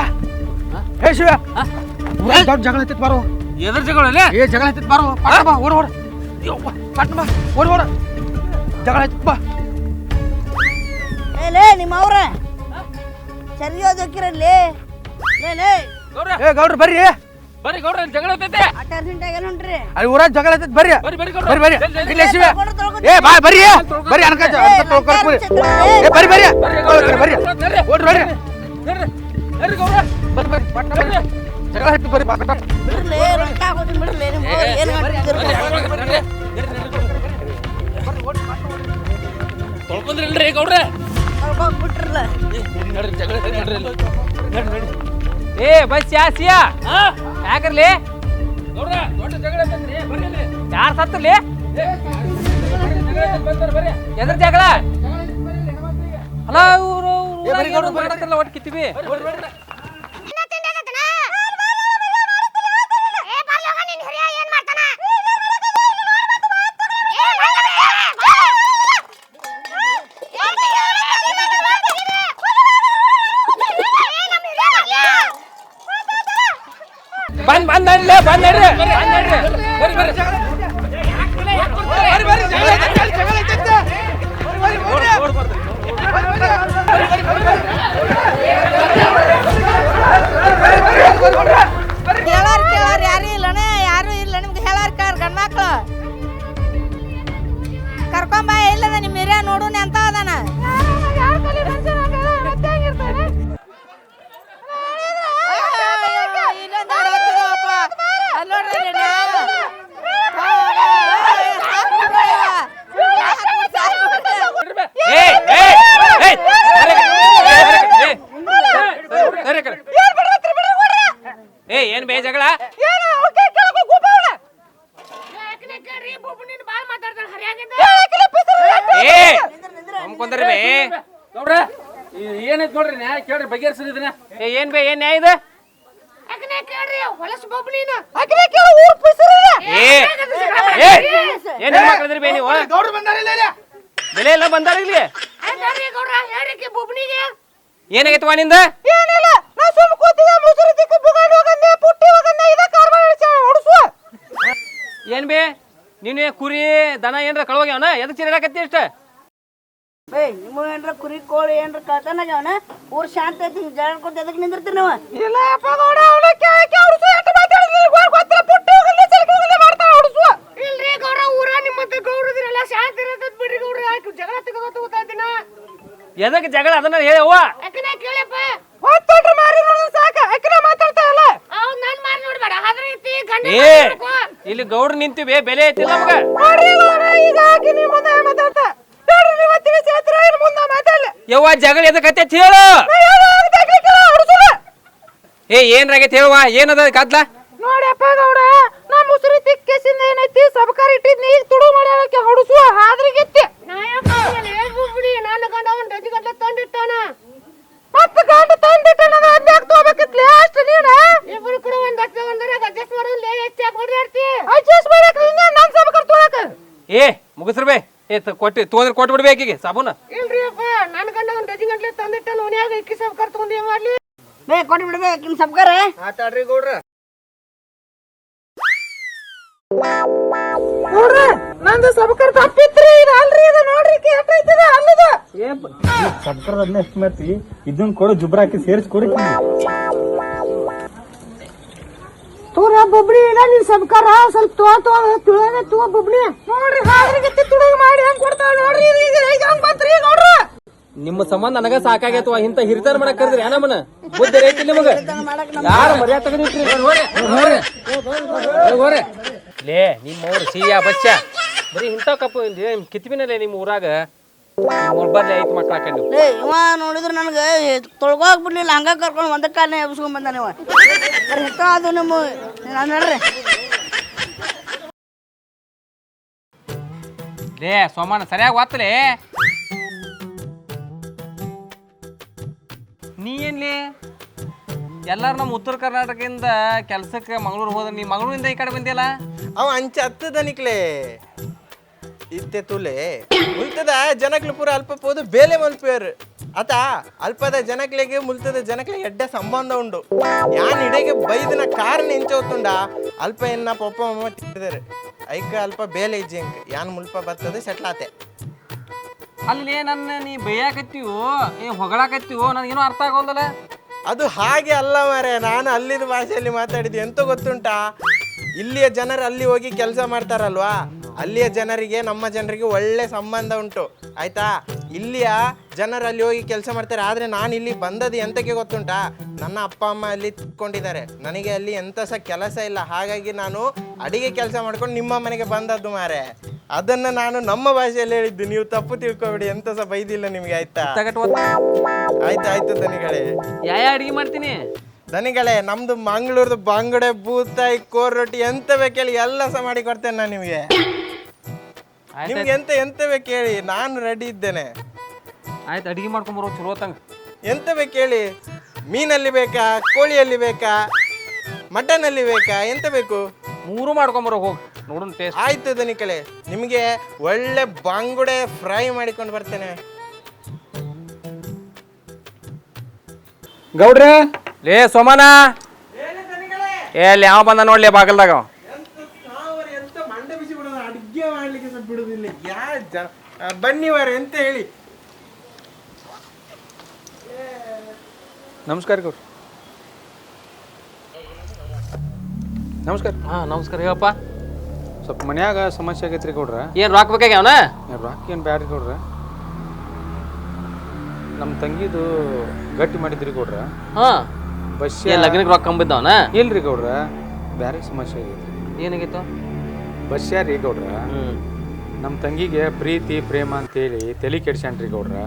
ಹೇ ಶಿವ ಊರಾಗ್ ದೊಡ್ಡ ಜಗಳ ಐತಿತ್ ಬಾರೋ. ಎದ್ರ ಜಗಳ ಏ ಜಗಳ ಐತಿತ್ ಬಾರೋ. ಪಟ್ಟ ಬಾ ಓಡ್ ಓಡ್. ಯವ್ವ, ಪಟ್ಟ ಬಾ ಓಡ್ ಓಡ್. ಜಗಳ ಐತಿತ್ ಬಾ. ಏ ಲೇ ನಿಮ್ಮ ಅವ್ರ. ಸರಿ ಓದೋಕಿರಲಿ ಲೇ ಲೇ ಏ ಗೌಡ್ರ ಬರ್ರಿ ಬರ್ರಿ ಗೌಡ್ರ ಜಗಳ ಐತೈತೆ ಆಟ ಗಂಟೆಗೆ ಎಲ್ಲ ಅಲ್ಲಿ ಊರಾಗ ಜಗಳ ಬರ್ರಿ ಬರ್ರಿ ಬರ್ರಿ ಗೌಡ್ರ ಬರ್ರಿ ಬರ್ರಿ ಇಲ್ಲ ಶಿವ ಏ ಬಾ ಬರ್ರಿ ಬರ್ರಿ ಅನ್ಕ ಏ ಬರ್ರಿ ಬರ್ರಿ ಬರ್ರಿ ಬರ್ರಿ ಓಡ್ರಿ ಬರ್ರಿ ನಡ್ರಿ ನಡ್ರಿ ಗೌಡ್ರ ಬರ್ರಿ ಬರ್ರಿ ಪಟ್ಟ ಬರ್ರಿ ಜಗಳ ಐತಿ ಬರ್ರಿ ಪಟ್ಟ ಬಿಡ್ರಲಿ ರೊಕ್ಕ ಹಾಕೋತೀನಿ ಬಿಡ್ರಲಿ ನಿಮ್ಮ ಏನು ಮಾಡ್ತಿದ್ದೀರಿ ತೊಳ್ಕೊಂಡ್ರಿಲ್ರಿ ಗೌಡ್ರ ಬಿಟ್ರಲ್ಲ ನಡ್ರಿ ಜಗಳ ಐತೆ ಎದ್ರ ಇಲ್ಲಿ. ನಡ್ರಿ ನಡ್ರಿ ಏ ಬಸ್ ಬಂದ್ ಬಂದ್ ಬಂದ್ ಕರ್ಕೊಂಬ ಇಲ್ಲದ ನಿಮ್ಮ ಹಿರಿಯ ನೋಡೋಣ ಅಂತ ಜಗಳ ನೋಡ್ರಿ ಕೇಳ್ರಿ ಏನ್ ಏನ್ ನ್ಯಾಯ ಇದು ಬೆಲೆ ಇಲ್ಲಿ ಏನಾಗೈತವಾ ನಿಂದ ಏನಿಲ್ಲ ನಾ ಸುಮ್ ಕೂತಿದ್ದೆ ಮುಸುರಿ ತಿಕ್ಕ ಬುಗಾಡಿ ಹೋಗಂದೆ ಪುಟ್ಟಿ ಹೋಗಂದೆ ಇದ ಕಾರ್ಬಾರ್ ಹೊಡ್ಸುವ. ಏನ್ ಬೇ? ನೀನು ಕುರಿ ದನ ಏನ್ರ ಕಳೋಗ್ಯಾವನ ಎದಕ್ ಚಿರಾಕತ್ತಿ ಇಷ್ಟ? ಏಯ್ ನಿಮ್ಮ ಏನ್ರ ಕುರಿ ಕೋಳಿ ಏನ್ರ ಕಳ್ತನಾಗ್ಯಾವನ ಊರ್ ಶಾಂತ ಐತಿ ಜಗಳಕೊಂತ ಎದಕ್ ನಿಂದಿರ್ತೀರಿ ನೀವು? ಇಲ್ಲ ಅಪ್ಪ ಗೌಡ ಅವಳ ಕೇಳಕ್ಕೆ ಹೊಡ್ಸು ಎಷ್ಟು ಮಾತಾಡಿದ್ರಿ ಪುಟ್ಟಿ ಸೆಲ್ಫಿ ಹೋಗಂದೆ ಮಾಡ್ತಾಳ ಹೊಡ್ಸುವ ಇಲ್ರಿ ಗೌಡ ಊರ ನಿಮ್ಮಂತ ಗೌಡದಿರಲ್ಲ ಶಾಂತಿ ಇರತ್ತದ ಬಿಡ್ರಿ ಗೌಡ ಯಾಕೆ ಜಗಳ ತೆಗೆದು ಗೊತ್ತಾದಿನ ಎದಕ್ ಜಗಳ ಅದನ್ನ ಹೇಳವ್ವ ಅಕ್ಕನ ಕೇಳಪ್ಪ? ಹೊತ್ತೊಟ್ರ ಮಾರಿ ನೋಡಿದ್ರೆ ಸಾಕ. ಅಕ್ಕನ ಮಾತಾಡ್ತಾ ಇಲ್ಲ ಅವ್ ನನ್ ಮಾರಿ ನೋಡ್ಬೇಡ. ಹದ್ರ ಐತಿ ಗಂಡ ಏ ಇಲ್ಲಿ ಗೌಡ್ರು ನಿಂತೀವಿ ಬೆಲೆ ಐತಿಲ್ಲ ನಮಗ. ನೋಡ್ರಿ ಗೌಡ ಈಗ ಆಕಿ ನೀ ಮುಂದೆ ಮಾತಾಡ್ತಾ? ನೋಡ್ರಿ ನೀವು ತಿಳಿಸಿ ಹತ್ರ ಏನು ಮುಂದೆ ಮಾತಾಡಲ್ಲ ಯವ್ವ ಜಗಳ ಎದಕ್ಕೆ ಹತ್ತಿ ಹೇಳು. ಏ ಏನ್ರಾಗೈತಿ ಹೇಳುವ ಏನದ ಗದ್ಲ ನೋಡಪ್ಪ ಗೌಡ ನಾ ಮುಸುರಿ ತಿಕ್ಕಿಸಿಂದ ಏನೈತಿ? ಸಬಕಾರ ಇಟ್ಟಿದ್ನಿ ಈಗ ತುಡು ಮಾಡ್ಯಾಳಕ್ಕೆ ಹೊಡಸುವ ಹಾದ್ರಿಗಿತ್ತಿ. ನನ್ನ ಗಂಡ ಅವನ್ ಡಜಿ ಗಂಟೆ ತಂದಿಟ್ಟಾನ. ಮತ್ತೆ ಗಂಡ ತಂದಿಟ್ಟಾನ ಅದ್ಯಾಕ್ ತಗೋಬೇಕಿತ್ಲಿ? ಅಷ್ಟು ನೀನ? ಇಬ್ರು ಕೂಡ ಒಂದ್ ಹತ್ತು ಒಂದರ ಅಡ್ಜಸ್ಟ್ ಮಾಡೋಲ್ಲ ಎಷ್ಟು ಯಾಕೆ ಓಡಾಡ್ತಿ? ಅಡ್ಜಸ್ಟ್ ಮಾಡಕ್ ಹಿಂಗ ನನ್ ಸಬಕರ್ ತೊಳಕ ಏ ಮುಗಿಸ್ರಿ ಬೇ. ಏ ತ- ಕೊಟ್ಟಿ ತೋಂದ್ರಿ ಕೊಟ್ಟು ಬಿಡ್ಬೇಕೀಗ ಸಾಬೂನ. ಇಲ್ರಿ ಅಪ್ಪ ನನ್ನ ಗಂಡ ಒಂದ್ ಡಜಿ ಗಂಟ್ಲೆ ತಂದಿಟ್ಟಾನ ಓನ್ಯಾಗ ಇಕ್ಕಿ ಸಬಕರ್ ತಗೊಂಡು ಏನ್ ಮಾಡ್ಲಿ? ಬೇ ಕೊಟ್ಟು ಬಿಡ್ಬೇ ನಿಮ್ ಸಬ್ಕರ ಆತಾಡ್ರಿ ಗೌಡ್ರ. ನೋಡ್ರಿ ನಂದು ಸಬಕರ್ ತಪ್ಪಿತ್ರಿ ಇದು ಅಲ್ರಿ ಇದು ನೋಡ್ರಿ ಕೆಟ್ಟ ಐತಿದ ಅಲ್ಲದ ಸರ್ಕಾರದ ಎಷ್ಟು ಮಾಡ್ತಿ ಇದನ್ನ ಕೊಡು ಜುಬ್ರ ಹಾಕಿ ಸೇರಿಸಿ ಕೊಡಿ ತೋರ ಬೊಬ್ಳಿ ಇಲ್ಲ ನೀನ್ ಸಬ್ಕಾರ ಸ್ವಲ್ಪ ತೋ ತೋ ತುಳನೆ ತೋ ಬೊಬ್ಳಿ. ನೋಡ್ರಿ ಹಾದ್ರಿಗೆ ತುಳಗ ಮಾಡಿ ಹೆಂಗ್ ಕೊಡ್ತಾವ ನೋಡ್ರಿ ಇದು ಈಗ ಈಗ ಹಂಗ್ ಬಂತ್ರಿ ನೋಡ್ರಿ. ನಿಮ್ಮ ಸಂಬಂಧ ನನಗ ಸಾಕಾಗೈತವ ಇಂತ ಹಿರಿತಾರ ಮಾಡಕ್ ಕರೆದ್ರಿ ಏನಮ್ಮನ ಬುದ್ಧಿ ಐತಿ ನಿಮಗ? ಯಾರು ಮರ್ಯಾದ ತೆಗೆದಿಟ್ರಿ ಲೇ ನಿಮ್ಮ ಊರು ಸಿಯಾ ಬಚ್ಚ ಬರೀ ಇಂಥ ಕಪ್ಪು ಕಿತ್ಬಿನಲ್ಲೇ ನಿಮ್ಮ ಊರಾಗ? ಮುಳ್ಬರ್ಲಿ ಐತ್ ಮಕ್ಳ ಹಾಕೊಂಡು ಲೇ ಇವ ನೋಡಿದ್ರೆ ನನಗೆ ತೊಳ್ಗೋಕ್ ಬಿಡ್ಲಿಲ್ಲ ಹಂಗ ಕರ್ಕೊಂಡು ಒಂದ ಕಾಲನೇ ಎಬ್ಸ್ಕೊಂಡ್ ಬಂದ ಇವ. ಅರೆ ಹೆತ್ತ ಅದು ನಮ್ಮ ನಾನು ಲೇ ಸೋಮಣ್ಣ ಸರಿಯಾಗಿ ವಾತಲೇ ನೀ ಏನ್ಲಿ? ಎಲ್ಲಾರು ನಮ್ಮ ಉತ್ತರ ಕರ್ನಾಟಕದಿಂದ ಕೆಲ್ಸಕ್ಕೆ ಮಂಗಳೂರು ಹೋದ್ರೆ ನೀ ಮಂಗಳೂರಿಂದ ಈ ಕಡೆ ಬಂದಿಲ್ಲ ಅವ ಅಂಚ ಹತ್ತದನಿಕ್ಲೆ ಇತ್ತೆ ತುಲೆ. ಮುಲ್ತದ ಜನಕ್ಲು ಪೂರ ಅಲ್ಪ ಪೋದು ಬೇಲೆ ಮಲ್ಪೇರು ಆತ ಅಲ್ಪದ ಜನಕ್ಲೆಗೆ ಮುಲ್ತದ ಜನಕ್ಲೆ ಎಡ್ಡ ಸಂಬಂಧ ಉಂಡು. ಯಾನ್ ಇಡೆಗೆ ಬೈದಿನ ಕಾರಣ ಎಂಚೋತುಂಡ ಅಲ್ಪ ಎನ್ನ ಪಪ್ಪ ಅಮ್ಮ ತಿಂದಿದ್ದಾರೆ ಐಕ ಅಲ್ಪ ಬೇಲೆ ಇಜ್ಜಿಂಕ್ ಯಾನ್ ಮುಲ್ಪ ಬರ್ತದೆ ಸೆಟ್ಲಾತೆ ಅಲ್ಲಿ ನನ್ನ ನೀ ಬೈಯಾಕತ್ತೀವೋ ಏ ಹೊಗಳಾಕತ್ತೀವೋ ನನಗೇನೋ ಅರ್ಥ ಆಗೋಲ್ದಲ್ಲ? ಅದು ಹಾಗೆ ಅಲ್ಲ ಮಾರೆ ನಾನು ಅಲ್ಲಿನ ಭಾಷೆಯಲ್ಲಿ ಮಾತಾಡಿದ್ದು ಎಂತ ಗೊತ್ತುಂಟಾ? ಇಲ್ಲಿಯ ಜನರು ಅಲ್ಲಿ ಹೋಗಿ ಕೆಲಸ ಮಾಡ್ತಾರಲ್ವಾ? ಅಲ್ಲಿಯ ಜನರಿಗೆ, ನಮ್ಮ ಜನರಿಗೆ ಒಳ್ಳೆ ಸಂಬಂಧ ಉಂಟು, ಆಯ್ತಾ? ಇಲ್ಲಿಯ? ಜನರು ಅಲ್ಲಿ ಹೋಗಿ ಕೆಲಸ ಮಾಡ್ತಾರೆ ಆದರೆ ನಾನು ಇಲ್ಲಿ ಬಂದದ್ದು ಎಂತಕ್ಕೆ ಗೊತ್ತುಂಟಾ? ನನ್ನ ಅಪ್ಪ ಅಮ್ಮ ಅಲ್ಲಿ ತಿಳ್ಕೊಂಡಿದ್ದಾರೆ ನನಗೆ ಅಲ್ಲಿ ಎಂತ ಸಹ ಕೆಲಸ ಇಲ್ಲ. ಹಾಗಾಗಿ ನಾನು ಅಡಿಗೆ ಕೆಲಸ ಮಾಡ್ಕೊಂಡು ನಿಮ್ಮ ಮನೆಗೆ ಬಂದದ್ದು ಮಾರೆ. ಅದನ್ನು ನಾನು ನಮ್ಮ ಭಾಷೆಯಲ್ಲಿ ಹೇಳಿದ್ದು. ನೀವು ತಪ್ಪು ತಿಳ್ಕೊಬೇಡಿ. ಎಂತ ಸಹ ಬೈದಿಲ್ಲ ನಿಮಗೆ ಆಯ್ತಾ? ತಗಟ್ ಆಯ್ತು ಆಯ್ತು ದನಿಗಳೇ. ಯಾವ ಅಡಿಗೆ ಮಾಡ್ತೀನಿ? ದನಿಗಳೇ ನಮ್ದು ಮಂಗಳೂರ್ದು ಬಂಗಡೆ ಬೂತಾಯಿ ಕೋರ್ ರೊಟ್ಟಿ ಎಂತ ಬೇಕೇಳಿ ಎಲ್ಲ ಸಹ ಮಾಡಿ ಕೊಡ್ತೇನೆ ನಾನು ನಿಮಗೆ. ನಿಮ್ಗೆ ಎಂತ ಎಂತ ಬೇಕು ಹೇಳಿ? ನಾನು ರೆಡಿ ಇದ್ದೇನೆ. ಆಯ್ತು ಅಡಿಗೆ ಮಾಡ್ಕೊಂಬರೋ ಚಲೋ ತಂಗ ಎಂತ ಬೇಕು ಹೇಳಿ? ಮೀನಲ್ಲಿ ಬೇಕಾ? ಕೋಳಿಯಲ್ಲಿ ಬೇಕಾ? ಮಟನಲ್ಲಿ ಬೇಕಾ? ಎಂತ ಬೇಕು? ಮೂರು ಮಾಡ್ಕೊಂಬರೋ ಹೋಗಿ. ನೋಡೋಣ ಟೇಸ್ಟ್ ಆಯ್ತು ದನಿಕಳೆ ನಿಮಗೆ ಒಳ್ಳೆ ಬಾಂಗುಡೆ ಫ್ರೈ ಮಾಡಿಕೊಂಡು ಬರ್ತೇನೆ. ಗೌಡ್ರೆ? ಲೇ ಸೋಮನ ಏ ಅಲ್ಲಿ ಯಾವ ಬಂದ ನೋಡ್ಲಿ ಬಾಗಲ್ದಾಗ. ಅವ. ಎಂತ ಮಾಡಲಿಕ್ಕೆ ಸಹ ಬಿಡುದಿಲ್ಲ. ಯಾ ಬನ್ನಿ ವಾರ ಎಂತ ಹೇಳಿ. ನಮಸ್ಕಾರ ಗೌರ್ ನಮಸ್ಕಾರ. ಹಾ ನಮಸ್ಕಾರ ಹೇಳಪ್ಪ. ಸ್ವಲ್ಪ ಮನ್ಯಾಗ ಸಮಸ್ಯೆ ಆಗೈತ್ರಿ ಗೌಡ್ರ. ಏನು ರೊಕ್ಕ ಬೇಕಾಗ್ಯಾವನ ರೊಕ್ಕ ಏನು ಬ್ಯಾಡ್ರಿ ಗೌಡ್ರ. ನಮ್ಮ ತಂಗಿದು ಗಟ್ಟಿ ಮಾಡಿದ್ರಿ ಗೌಡ್ರ. ಹಾ. ಬಸ್ ಲಗ್ನಕ್ಕೆ ರೊಕ್ಕ ಕಂಬಿದ್ದವನ? ಇಲ್ರಿ ಗೌಡ್ರ ಬ್ಯಾರೆ ಸಮಸ್ಯೆ ಆಗೈತಿ ಏನಾಗಿತ್ತು ಬಸ್ಸ್ಯಾ ರೀ ಗೌಡ್ರ? ನಮ್ಮ ತಂಗಿಗೆ ಪ್ರೀತಿ ಪ್ರೇಮ ಅಂತೇಳಿ ತಲೆ ಕೆಡ್ಸ್ಯಾನ್ರಿ ಗೌಡ್ರ.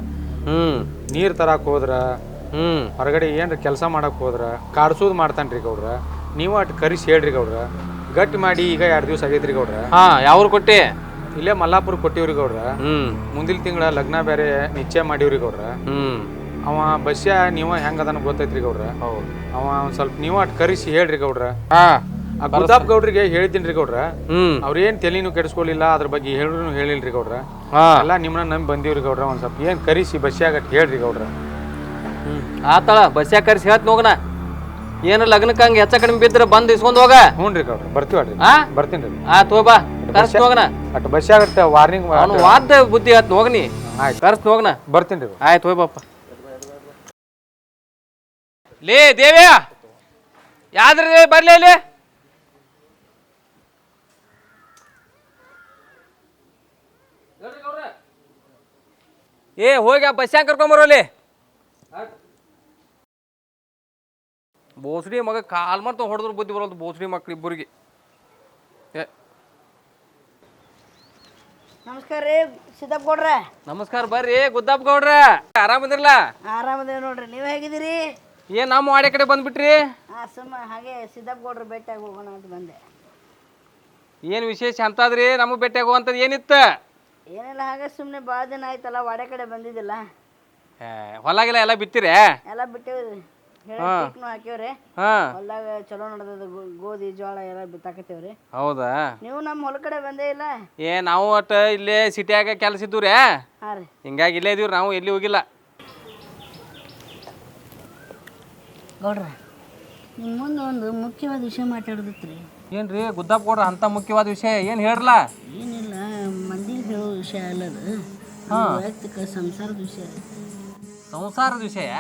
ಹ್ಮ್. ನೀರು ತರಕ್ಕೆ ಹೋದ್ರ ಹ್ಮ್. ಹೊರಗಡೆ ಏನ್ರ ಕೆಲಸ ಮಾಡಕ್ಕೆ ಹೋದ್ರ ಕಾಡ್ಸೋದು ಮಾಡ್ತಾನ್ರಿ ಗೌಡ್ರ. ನೀವು ಅಟ್ ಕರಿಸಿ ಹೇಳ್ರಿ ಗೌಡ್ರ. ಗಟ್ಟಿ ಮಾಡಿ ಈಗ ಎರಡು ದಿವಸ ಆಗೈತ್ರಿ ಗೌಡ್ರ. ಹಾ ಯಾವ್ರು ಕೊಟ್ಟಿ? ಇಲ್ಲೇ ಮಲ್ಲಾಪುರ ಕೊಟ್ಟಿವ್ರಿ ಗೌಡ್ರ. ಹ್ಮ್. ಮುಂದಿನ ತಿಂಗಳ ಲಗ್ನ ಬೇರೆ ನಿಶ್ಚಯ ಮಾಡಿವ್ರಿ ಗೌಡ್ರ. ಹ್ಮ್. ಅವ ಬಸ್ಯ ನೀವ ಹೆಂಗ್ ಅದನ್ನ ಗೊತ್ತೈತ್ರಿ ಗೌಡ್ರ. ಅವ ಒಂದ್ ಸ್ವಲ್ಪ ನೀವು ಅಟ್ ಕರಿಸಿ ಹೇಳ್ರಿ ಗೌಡ್ರ. ಹಾ. ಆ ಗೌಡ್ರಿಗೆ ಗೌಡ್ರಿಗೆ ರೀ ಗೌಡ್ರ. ಹ್ಮ್. ಅವ್ರೇನ್ ತಲೆನೂ ಕೆಡಿಸ್ಕೊಳ್ಳಿಲ್ಲ ಅದ್ರ ಬಗ್ಗೆ ಹೇಳಿದ್ರು ಹೇಳಿಲ್ರಿ ಗೌಡ್ರ. ಹಾ. ಎಲ್ಲ ನಿಮ್ಮನ್ನ ನಂಬಿ ಬಂದೀವ್ರಿ ಗೌಡ್ರ ಒಂದ್ ಸ್ವಲ್ಪ. ಏನ್ ಕರಿಸಿ ಬಸ್ಯಾಗ ಅಟ್ ಹೇಳ್ರಿ ಗೌಡ್ರ. ಹ್ಮ್. ಆತಳ ಬಸ್ಯಾಗ ಕರ್ಸಿ ಹೇಳ್ತ ಹೋಗಣ ಏನು ಲಗ್ನಕ್ಕೆ ಹಂಗೆ ಹೆಚ್ಚ ಕಡಿಮೆ ಬಿದ್ರೆ ಬಂದು ಇಸ್ಕೊಂಡ್ ಹೋಗ. ಹ್ಞೂ ರೀ ಗೌಡ್ರ ಬರ್ತೀವಲ್ರಿ ಆ? ಬರ್ತೀನಿ ರೀ. ಆ ತೋ ಬಾ. ಕರ್ಸ್ ಹೋಗಣ ಅಟ್ ಬಸ್ಯಾಗ ವಾರ್ನಿಂಗ್ ಅವನು ವಾದ್ಯ ಬುದ್ಧಿ ಆತ್ ಹೋಗನಿ ಆಯ್ತು. ಕರ್ಸ್ ಹೋಗಣ ಬರ್ತೀನಿ ರೀ ಆಯ್ತು ಹೋಯ್ ಬಾಪ ಲೇ ದೇವ್ಯಾ. ಯಾವ್ದ್ರ ಬರ್ಲಿ ಇಲ್ಲಿ ಏ ಹೋಗಿ ಆ ಬಸ್ಸ್ಯಾಂಗ ಕರ್ಕೊಂಬರೋಲಿ ಬೋಸಡಿ ಮಗ ಕಾಲ್ ಮಾಡ್ತಾ ಹೊಡೆದ್ರು ಬುದ್ಧಿ ಬರೋದು ಬೋಸಡಿ ಮಕ್ಳು ಇಬ್ಬರಿಗೆ. ಏ. ನಮಸ್ಕಾರ ರೀ ಸಿದ್ದಪ್ಪ ಗೌಡ್ರ. ನಮಸ್ಕಾರ ಬರ್ರಿ ಗುದ್ದಪ್ಪ ಗೌಡ್ರ. ಆರಾಮದಿರ್ಲ ಆರಾಮದೇವ್ ನೋಡ್ರಿ ನೀವು ಹೇಗಿದ್ದೀರಿ? ಏನ್ ನಮ್ಮ ವಾಡೆ ಕಡೆ ಬಂದ್ಬಿಟ್ರಿ? ಆ ಸುಮ್ಮ ಹಾಗೆ ಸಿದ್ದಪ್ಪ ಗೌಡ್ರ ಭೇಟಿಯಾಗಿ ಹೋಗೋಣ ಅಂತ ಬಂದೆ. ಏನ್ ವಿಶೇಷ ಅಂತಾದ್ರಿ ನಮಗ್ ಭೇಟಿ ಆಗುವಂಥದ್ದು ಏನಿತ್ತು? ಏನಿಲ್ಲ ಹಾಗೆ ಸುಮ್ಮನೆ ಭಾಳ ದಿನ ಆಯ್ತಲ್ಲ ವಾಡೆ ಕಡೆ ಬಂದಿದ್ದಿಲ್ಲ. ಏ, ಹೊಲಗಿಲ್ಲ ಎಲ್ಲ ಬಿತ್ತಿರಿ? ಎಲ್ಲ ಬಿಟ್ಟೇವ್ರಿ. ಹೇಳಿ ಹಾಕ್ಯವ್ರಿ. ಹಾ. ಹೊಲ್ದಾಗ ಚಲೋ ನಡೆದದ ಗೋಧಿ ಜೋಳ ಎಲ್ಲ ಬಿತ್ತಾಕತ್ತೇವ್ರಿ. ಹೌದಾ? ನೀವು ನಮ್ಮ ಹೊಲ ಕಡೆ ಬಂದೇ ಇಲ್ಲ? ಏ ನಾವು ಒಟ್ಟು ಇಲ್ಲೇ ಸಿಟಿಯಾಗ ಕೆಲಸ ಇದ್ದೂರಿ. ರೀ ಹಾಂ ರೀ. ಹಿಂಗಾಗಿ ಇಲ್ಲೇ ಇದೀವ್ರಿ ನಾವು ಎಲ್ಲಿ ಹೋಗಿಲ್ಲ. ಗೌಡ್ರ ನಿಮ್ಮ ಮುಂದೆ ಒಂದು ಮುಖ್ಯವಾದ ವಿಷಯ ಮಾತಾಡೋದಿತ್ರಿ. ಏನ್ರಿ ಗುದ್ದಪ್ಪ ಕೊಡ್ರ ಅಂತ ಮುಖ್ಯವಾದ ವಿಷಯ ಏನು ಹೇಳ್ರಲ್ಲ? ಏನಿಲ್ಲ ಹೇಳೋ ವಿಷಯ ಅಲ್ಲದು ವೈಯಕ್ತಿಕ ಸಂಸಾರದ ವಿಷಯ. ಸಂಸಾರದ ವಿಷಯ?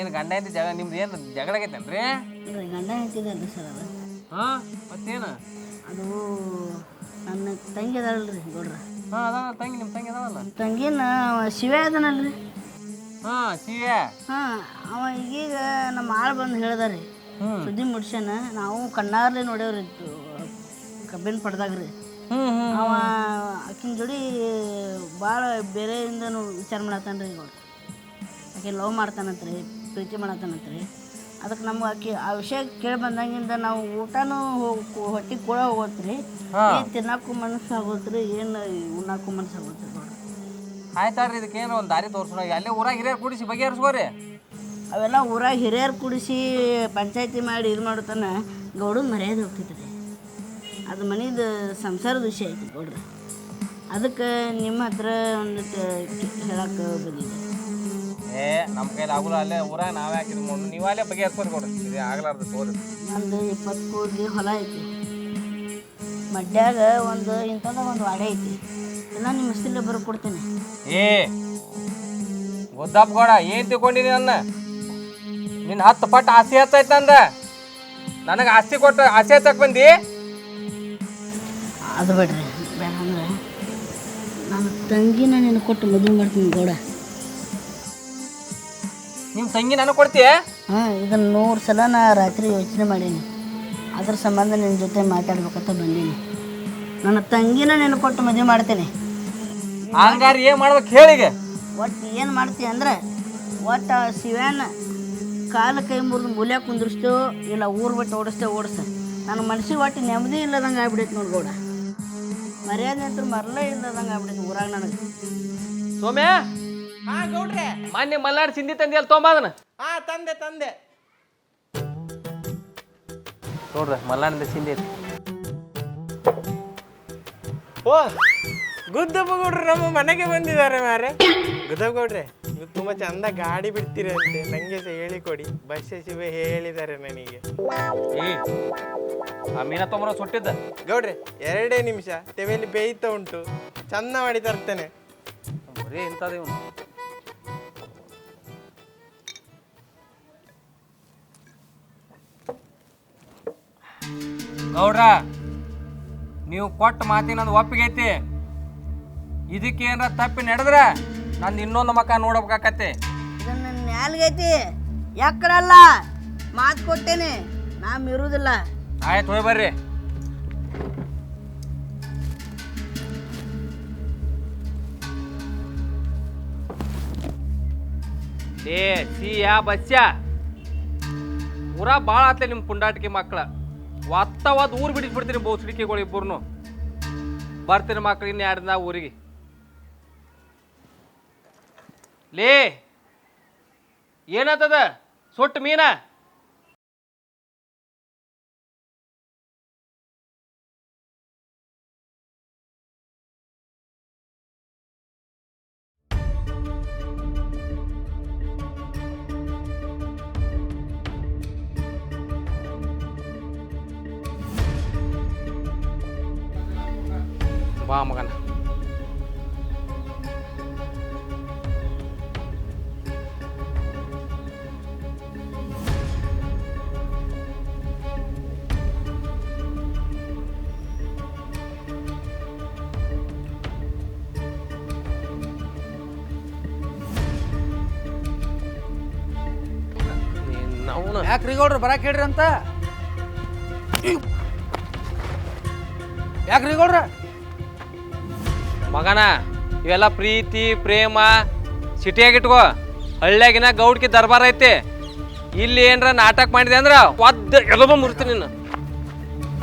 ಏನು ಗಂಡ ಹೆಂಡತಿ ಜಗ ನಿಮ್ದು ಏನು ಜಗಳ ಆಗೈತೇನ್ರಿ? ಇಲ್ರಿ ಗಂಡ ಹೆಂಡತಿದಲ್ಲ ಸರ್ ಅದು. ಹಾ ಮತ್ತೇನು? ಅದು ನನ್ನ ತಂಗಿ ಅದಲ್ರಿ ಗೌಡ್ರ. ಹಾ ಅದ ತಂಗಿ ನಿಮ್ಮ ತಂಗಿ ಅದಾವಲ್ಲ ತಂಗಿನ ಶಿವೆ ಶಿವ ಅದನಲ್ರಿ. ಹಾ ಸಿವೆ ಹಾಂ ಅವ ಈಗೀಗ ನಮ್ಮ ಆಳು ಬಂದು ಹೇಳ್ದಾರಿ. ಸುದ್ದಿ ಮುಡ್ಸ್ಯಾನ. ನಾವು ಕಣ್ಣಾರ್ಲೆ ನೋಡೇವ್ರಿ ಕಬ್ಬಿನ ಪಡ್ದಾಗ ರೀ ಅವ ಆಕಿನ ಜೋಡಿ ಭಾಳ ಬೇರೆಯಿಂದನೂ ವಿಚಾರ ಮಾಡತ್ತಾನ ರೀ ಗೌಡ್ರ ಆಕೆ ಲವ್ ಮಾಡ್ತಾನಂತ್ರಿ ಪ್ರೀತಿ ಮಾಡತ್ತಾನಂತ್ರಿ. ಅದಕ್ಕೆ ನಮ್ಗೆ ಆಕೆ ಆ ವಿಷಯ ಕೇಳಿ ಬಂದಂಗಿಂದ ನಾವು ಊಟನೂ ಹೊಟ್ಟಿಗೆ ಕೂಡ ಹೋಗೋತ್ರಿ. ಏನು ತಿನ್ನಕ್ಕೂ ಮನಸ್ಸು ಆಗೋತ್ರಿ ಏನು ಉಣ್ಣಕ್ಕೂ ಮನಸ್ಸು ಆಗೋತ್ರಿ ಗೌಡ್ರ ಇದಕ್ಕೆ ಇದಕ್ಕೇನು ಒಂದು ದಾರಿ ತೋರಿಸೋಣ. ಅಲ್ಲೇ ಊರಾಗ ಹಿರಿಯರು ಕೂಡಿಸಿ ಬಗೆಹರಿಸ್ಕೋರಿ. ಅವೆಲ್ಲ ಊರಾಗ ಹಿರಿಯರು ಕೂಡಿಸಿ ಪಂಚಾಯತಿ ಮಾಡಿ ಇದು ಮಾಡುತ್ತಾನೆ ಗೌಡ ಮರ್ಯಾದೆ ಹೋಗ್ತೈತೆ ರೀ ಅದು ಮನಿದು ಸಂಸಾರದ ವಿಷಯ ಐತಿ ನೋಡ್ರಿ. ಅದಕ್ಕೆ ನಿಮ್ಮ ಹತ್ರ ಒಂದು ಹೇಳಕ್ಕೆ ಬಂದಿದ್ದೆ. ಏ ನಮ್ಮ ಕೈಲಿ ಆಗುಲ್ಲ ಅಲ್ಲೇ ಊರಾಗ ನಾವೇ ಹಾಕಿದ್ ನೋಡು ನೀವು ಅಲ್ಲೇ ಬಗೆಹರಿಸ್ಕೋರಿ ಕೊಡ್ರಿ. ಇದು ಆಗ್ಲಾರ್ದು ತೋರಿ ನಂದು ಇಪ್ಪತ್ತು ಕೂದಲಿ ಹೊಲ ಐತಿ. ಮಡ್ಯಾಗ ಒಂದು ಇಂಥದ ಒಂದು ವಾಡೆ ಐತಿ. ಎಲ್ಲ ನಿಮ್ಮ ಹೆಸರಲ್ಲೇ ಬರ್ಕೊಡ್ತೀನಿ ಏ ಗುದ್ದಪ್ಪ ಗೋಡ ಏನು ತಿಳ್ಕೊಂಡಿನಿ ನನ್ನ? ನಿನ್ನ ಹತ್ತು ಪಟ್ಟು ಆಸೆ ಹತ್ತೈತಂದ ನನಗೆ ಆಸ್ತಿ ಕೊಟ್ಟು ಆಸೆ ಹತ್ತಕ್ಕೆ ಬಂದಿ? ಅದು ಬಿಡ್ರಿ. ಬೇಡ ನಾನು ನನ್ನ ತಂಗಿನ ನೀನು ಕೊಟ್ಟು ಮದುವೆ ಮಾಡ್ತೀನಿ ಗೌಡ. ನಿಮ್ಮ ತಂಗಿ ನಾನು ಕೊಡ್ತೀಯ? ಹಾಂ ಇದನ್ನು ನೂರು ಸಲ ನಾ ರಾತ್ರಿ ಯೋಚನೆ ಮಾಡೀನಿ. ಅದ್ರ ಸಂಬಂಧ ನಿನ್ನ ಜೊತೆ ಮಾತಾಡ್ಬೇಕಂತ ಬಂದೀನಿ. ನನ್ನ ತಂಗಿನ ನೀನು ಕೊಟ್ಟು ಮದುವೆ ಮಾಡ್ತೀನಿ. ಹಂಗಾರೆ ಏನು ಮಾಡ್ಬೇಕು ಹೇಳಿಗೆ ಒಟ್ಟು ಏನು ಮಾಡ್ತೀಯ ಅಂದ್ರೆ ಒಟ್ಟು ಶಿವ್ಯಾನ ಕಾಲು ಕೈ ಮುರಿದು ಮೂಲೆ ಕುಂದಿರಿಸ್ತೇವೆ ಇಲ್ಲ ಊರು ಬಿಟ್ಟು ಓಡಿಸ್ತೇವೆ ಓಡಿಸ್ತೇವೆ ನನ್ನ ಮನಸ್ಸಿಗೆ ಒಟ್ಟು ನೆಮ್ಮದಿ ಇಲ್ಲದಂಗೆ ಆಗ್ಬಿಡೈತೆ ನೋಡಿ ಗೌಡ. ಮರ್ಯಾದೆ ಅಂತೂ ಮರಲೇ ಊರಾಗ ನನಗೆ. ಸೋಮ್ಯ? ಹಾ ಗೌಡ್ರೆ. ಮೊನ್ನೆ ಮಲ್ನಾಡ್ ಸಿಂಧಿ ತಂದೆ ಅಲ್ಲಿ ತೊಂಬದನ ಹಾ ತಂದೆ ತಂದೆ. ನೋಡ್ರಿ ಮಲ್ನಾಡಿಂದ ಸಿಂಧಿ ಐತಿ. ಓ ಗುದ್ದಪ್ಪ ಗೌಡ್ರು ನಮ್ಮ ಮನೆಗೆ ಬಂದಿದ್ದಾರೆ ಮಾರೆ ಗುದ್ದಪ್ಪ ಗೌಡ್ರೆ ತುಂಬಾ ಚಂದ ಗಾಡಿ ಬಿಡ್ತೀರಂತೆ ನಂಗೆ ಸಹ ಹೇಳಿಕೊಡಿ. ಬಸ್ ಶಿವೆ ಹೇಳಿದ್ದಾರೆ ನನಗೆ. ಏ ಆ ಮೀನ ತೊಂಬರ ಸುಟ್ಟಿದ್ದ? ಗೌಡ್ರೆ ಎರಡೇ ನಿಮಿಷ. ತೆವೆಯಲ್ಲಿ ಬೇಯ್ತಾ ಉಂಟು. ಚಂದ ಮಾಡಿ ತರ್ತೇನೆ. ಬರೀ ಇಂಥದ್ದು ಇವನು ಗೌಡ್ರ ನೀವು ಕೊಟ್ಟ ಮಾತಿನ ಒಪ್ಪಿಗೆ ಐತಿ. ಇದಕ್ಕೆ ಏನಾರ ತಪ್ಪಿ ನಡೆದ್ರೆ ನಂದು ಇನ್ನೊಂದು ಮಕ್ಕ ನೋಡಬೇಕಾಕತ್ತೆ. ಇದನ್ನ ನ್ಯಾಲ್ಗೈತಿ ಯಾಕಡಲ್ಲ ಮಾತು ಕೊಟ್ಟೇನೆ. ನಾ ಇರುವುದಿಲ್ಲ ಆಯ್ತು ಹೋಗಿ ಬರ್ರಿ. ಏ ಸಿ ಯಾ ಬಸ್ಯ. ಊರ ಭಾಳ ಆತ್ಲೆ ನಿಮ್ಮ ಪುಂಡಾಟಿಕೆ ಮಕ್ಕಳ ಒತ್ತವಾದ ಊರು ಬಿಡಿಸ್ಬಿಡ್ತೀನಿ ಬೋಸಡಿಕೆಗಳು ಇಬ್ಬರು ಬರ್ತೀನಿ ಮಕ್ಳು ಇನ್ನು ಎರಡು ದಿನ ಊರಿಗೆ. ಲೇ ಏನಾತದ? ಸೊಟ್ಟು ಮೀನ? ನಾವು ಯಾಕ್ರಿ ಗೌಡ್ರು ಬರಾಕ್ ಹೇಳ್ರಿ ಅಂತ? ಯಾಕ್ರಿ ಗೌಡ್ರ ಮಗನ ಇವೆಲ್ಲ ಪ್ರೀತಿ ಪ್ರೇಮ ಸಿಟಿಯಾಗಿಟ್ಕೋ. ಹಳ್ಳ್ಯಾಗಿನ ಗೌಡ್ಕಿ ದರ್ಬಾರ್ ಐತಿ. ಇಲ್ಲಿ ಏನ್ರ ನಾಟಕ ಮಾಡಿದೆ ಅಂದ್ರ ಒದ್ದ ಎಲಬ ಮುರ್ತೀನಿ ನೀನು.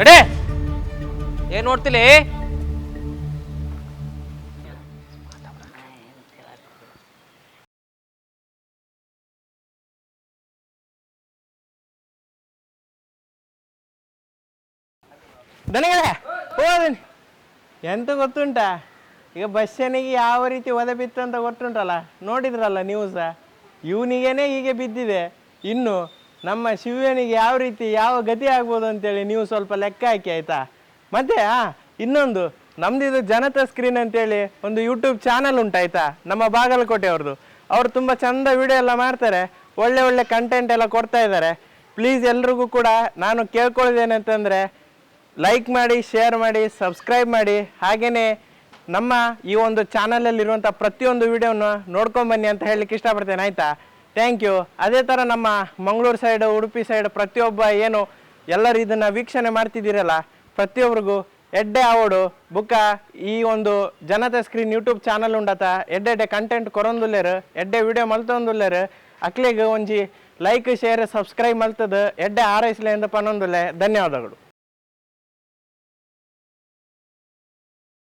ಅಡೇ ಏನ್ ನೋಡ್ತಿಲಿ? ದನಗಳೇ? ಹೋದನಿ ಎಂತ ಗೊತ್ತುಂಟಾ? ಈಗ ಬಸ್ಸನಿಗೆ ಯಾವ ರೀತಿ ಒದೆ ಬಿತ್ತು ಅಂತ ಗೊತ್ತುಂಟಲ್ಲ? ನೋಡಿದ್ರಲ್ಲ ನ್ಯೂಸ ಇವನಿಗೇನೆ ಹೀಗೆ ಬಿದ್ದಿದೆ. ಇನ್ನು ನಮ್ಮ ಶಿವನಿಗೆ ಯಾವ ರೀತಿ ಯಾವ ಗತಿ ಆಗ್ಬೋದು ಅಂತೇಳಿ ನೀವು ಸ್ವಲ್ಪ ಲೆಕ್ಕ ಹಾಕಿ ಆಯ್ತಾ? ಮತ್ತೆ ಆ ಇನ್ನೊಂದು. ಇದು ಜನತಾ ಸ್ಕ್ರೀನ್ ಅಂತೇಳಿ ಒಂದು ಯೂಟ್ಯೂಬ್ ಚಾನಲ್ ಉಂಟಾಯ್ತಾ ನಮ್ಮ ಬಾಗಲಕೋಟೆ ಅವ್ರದ್ದು ಅವರು ತುಂಬ ಚಂದ ವಿಡಿಯೋ ಎಲ್ಲ ಮಾಡ್ತಾರೆ. ಒಳ್ಳೆ ಒಳ್ಳೆ ಕಂಟೆಂಟ್ ಎಲ್ಲ ಕೊಡ್ತಾ ಇದ್ದಾರೆ. ಪ್ಲೀಸ್ ಎಲ್ರಿಗೂ ಕೂಡ ನಾನು ಕೇಳ್ಕೊಳ್ಳೋದೇನಂತಂದರೆ ಲೈಕ್ ಮಾಡಿ ಶೇರ್ ಮಾಡಿ ಸಬ್ಸ್ಕ್ರೈಬ್ ಮಾಡಿ. ಹಾಗೆಯೇ ನಮ್ಮ ಈ ಒಂದು ಚಾನಲಲ್ಲಿರುವಂಥ ಪ್ರತಿಯೊಂದು ವಿಡಿಯೋನ ನೋಡ್ಕೊಂಬನ್ನಿ ಅಂತ ಹೇಳಲಿಕ್ಕೆ ಇಷ್ಟಪಡ್ತೇನೆ, ಆಯಿತಾ? ಥ್ಯಾಂಕ್ ಯು ಅದೇ ಥರ ನಮ್ಮ ಮಂಗಳೂರು ಸೈಡ್ ಉಡುಪಿ ಸೈಡ್ ಪ್ರತಿಯೊಬ್ಬ ಏನು ಎಲ್ಲರೂ ಇದನ್ನು ವೀಕ್ಷಣೆ ಮಾಡ್ತಿದ್ದೀರಲ್ಲ ಪ್ರತಿಯೊಬ್ಬರಿಗೂ ಎಡ್ಡೆ ಆವಡು ಬುಕ್ಕ, ಈ ಒಂದು ಜನತಾ ಸ್ಕ್ರೀನ್ ಯೂಟ್ಯೂಬ್ ಚಾನಲ್ ಉಂಡತ ಎಡ್ಡೆಡ್ಡೆ ಕಂಟೆಂಟ್ ಕೊರೊಂದುಲ್ಲೇರು ಎಡ್ಡೆ ವಿಡಿಯೋ ಮಲ್ತೊಂದುಲ್ಲೇರು, ಅಕ್ಲಿಗೆ ಒಂಜಿ ಲೈಕ್ ಶೇರ್ ಸಬ್ಸ್ಕ್ರೈಬ್ ಮಲ್ತದ, ಎಡ್ಡೆ ಆರೈಸಲೇ ಅಂತ ಪನ್ನೊಂದುಲ್ಲೆ ಧನ್ಯವಾದಗಳು.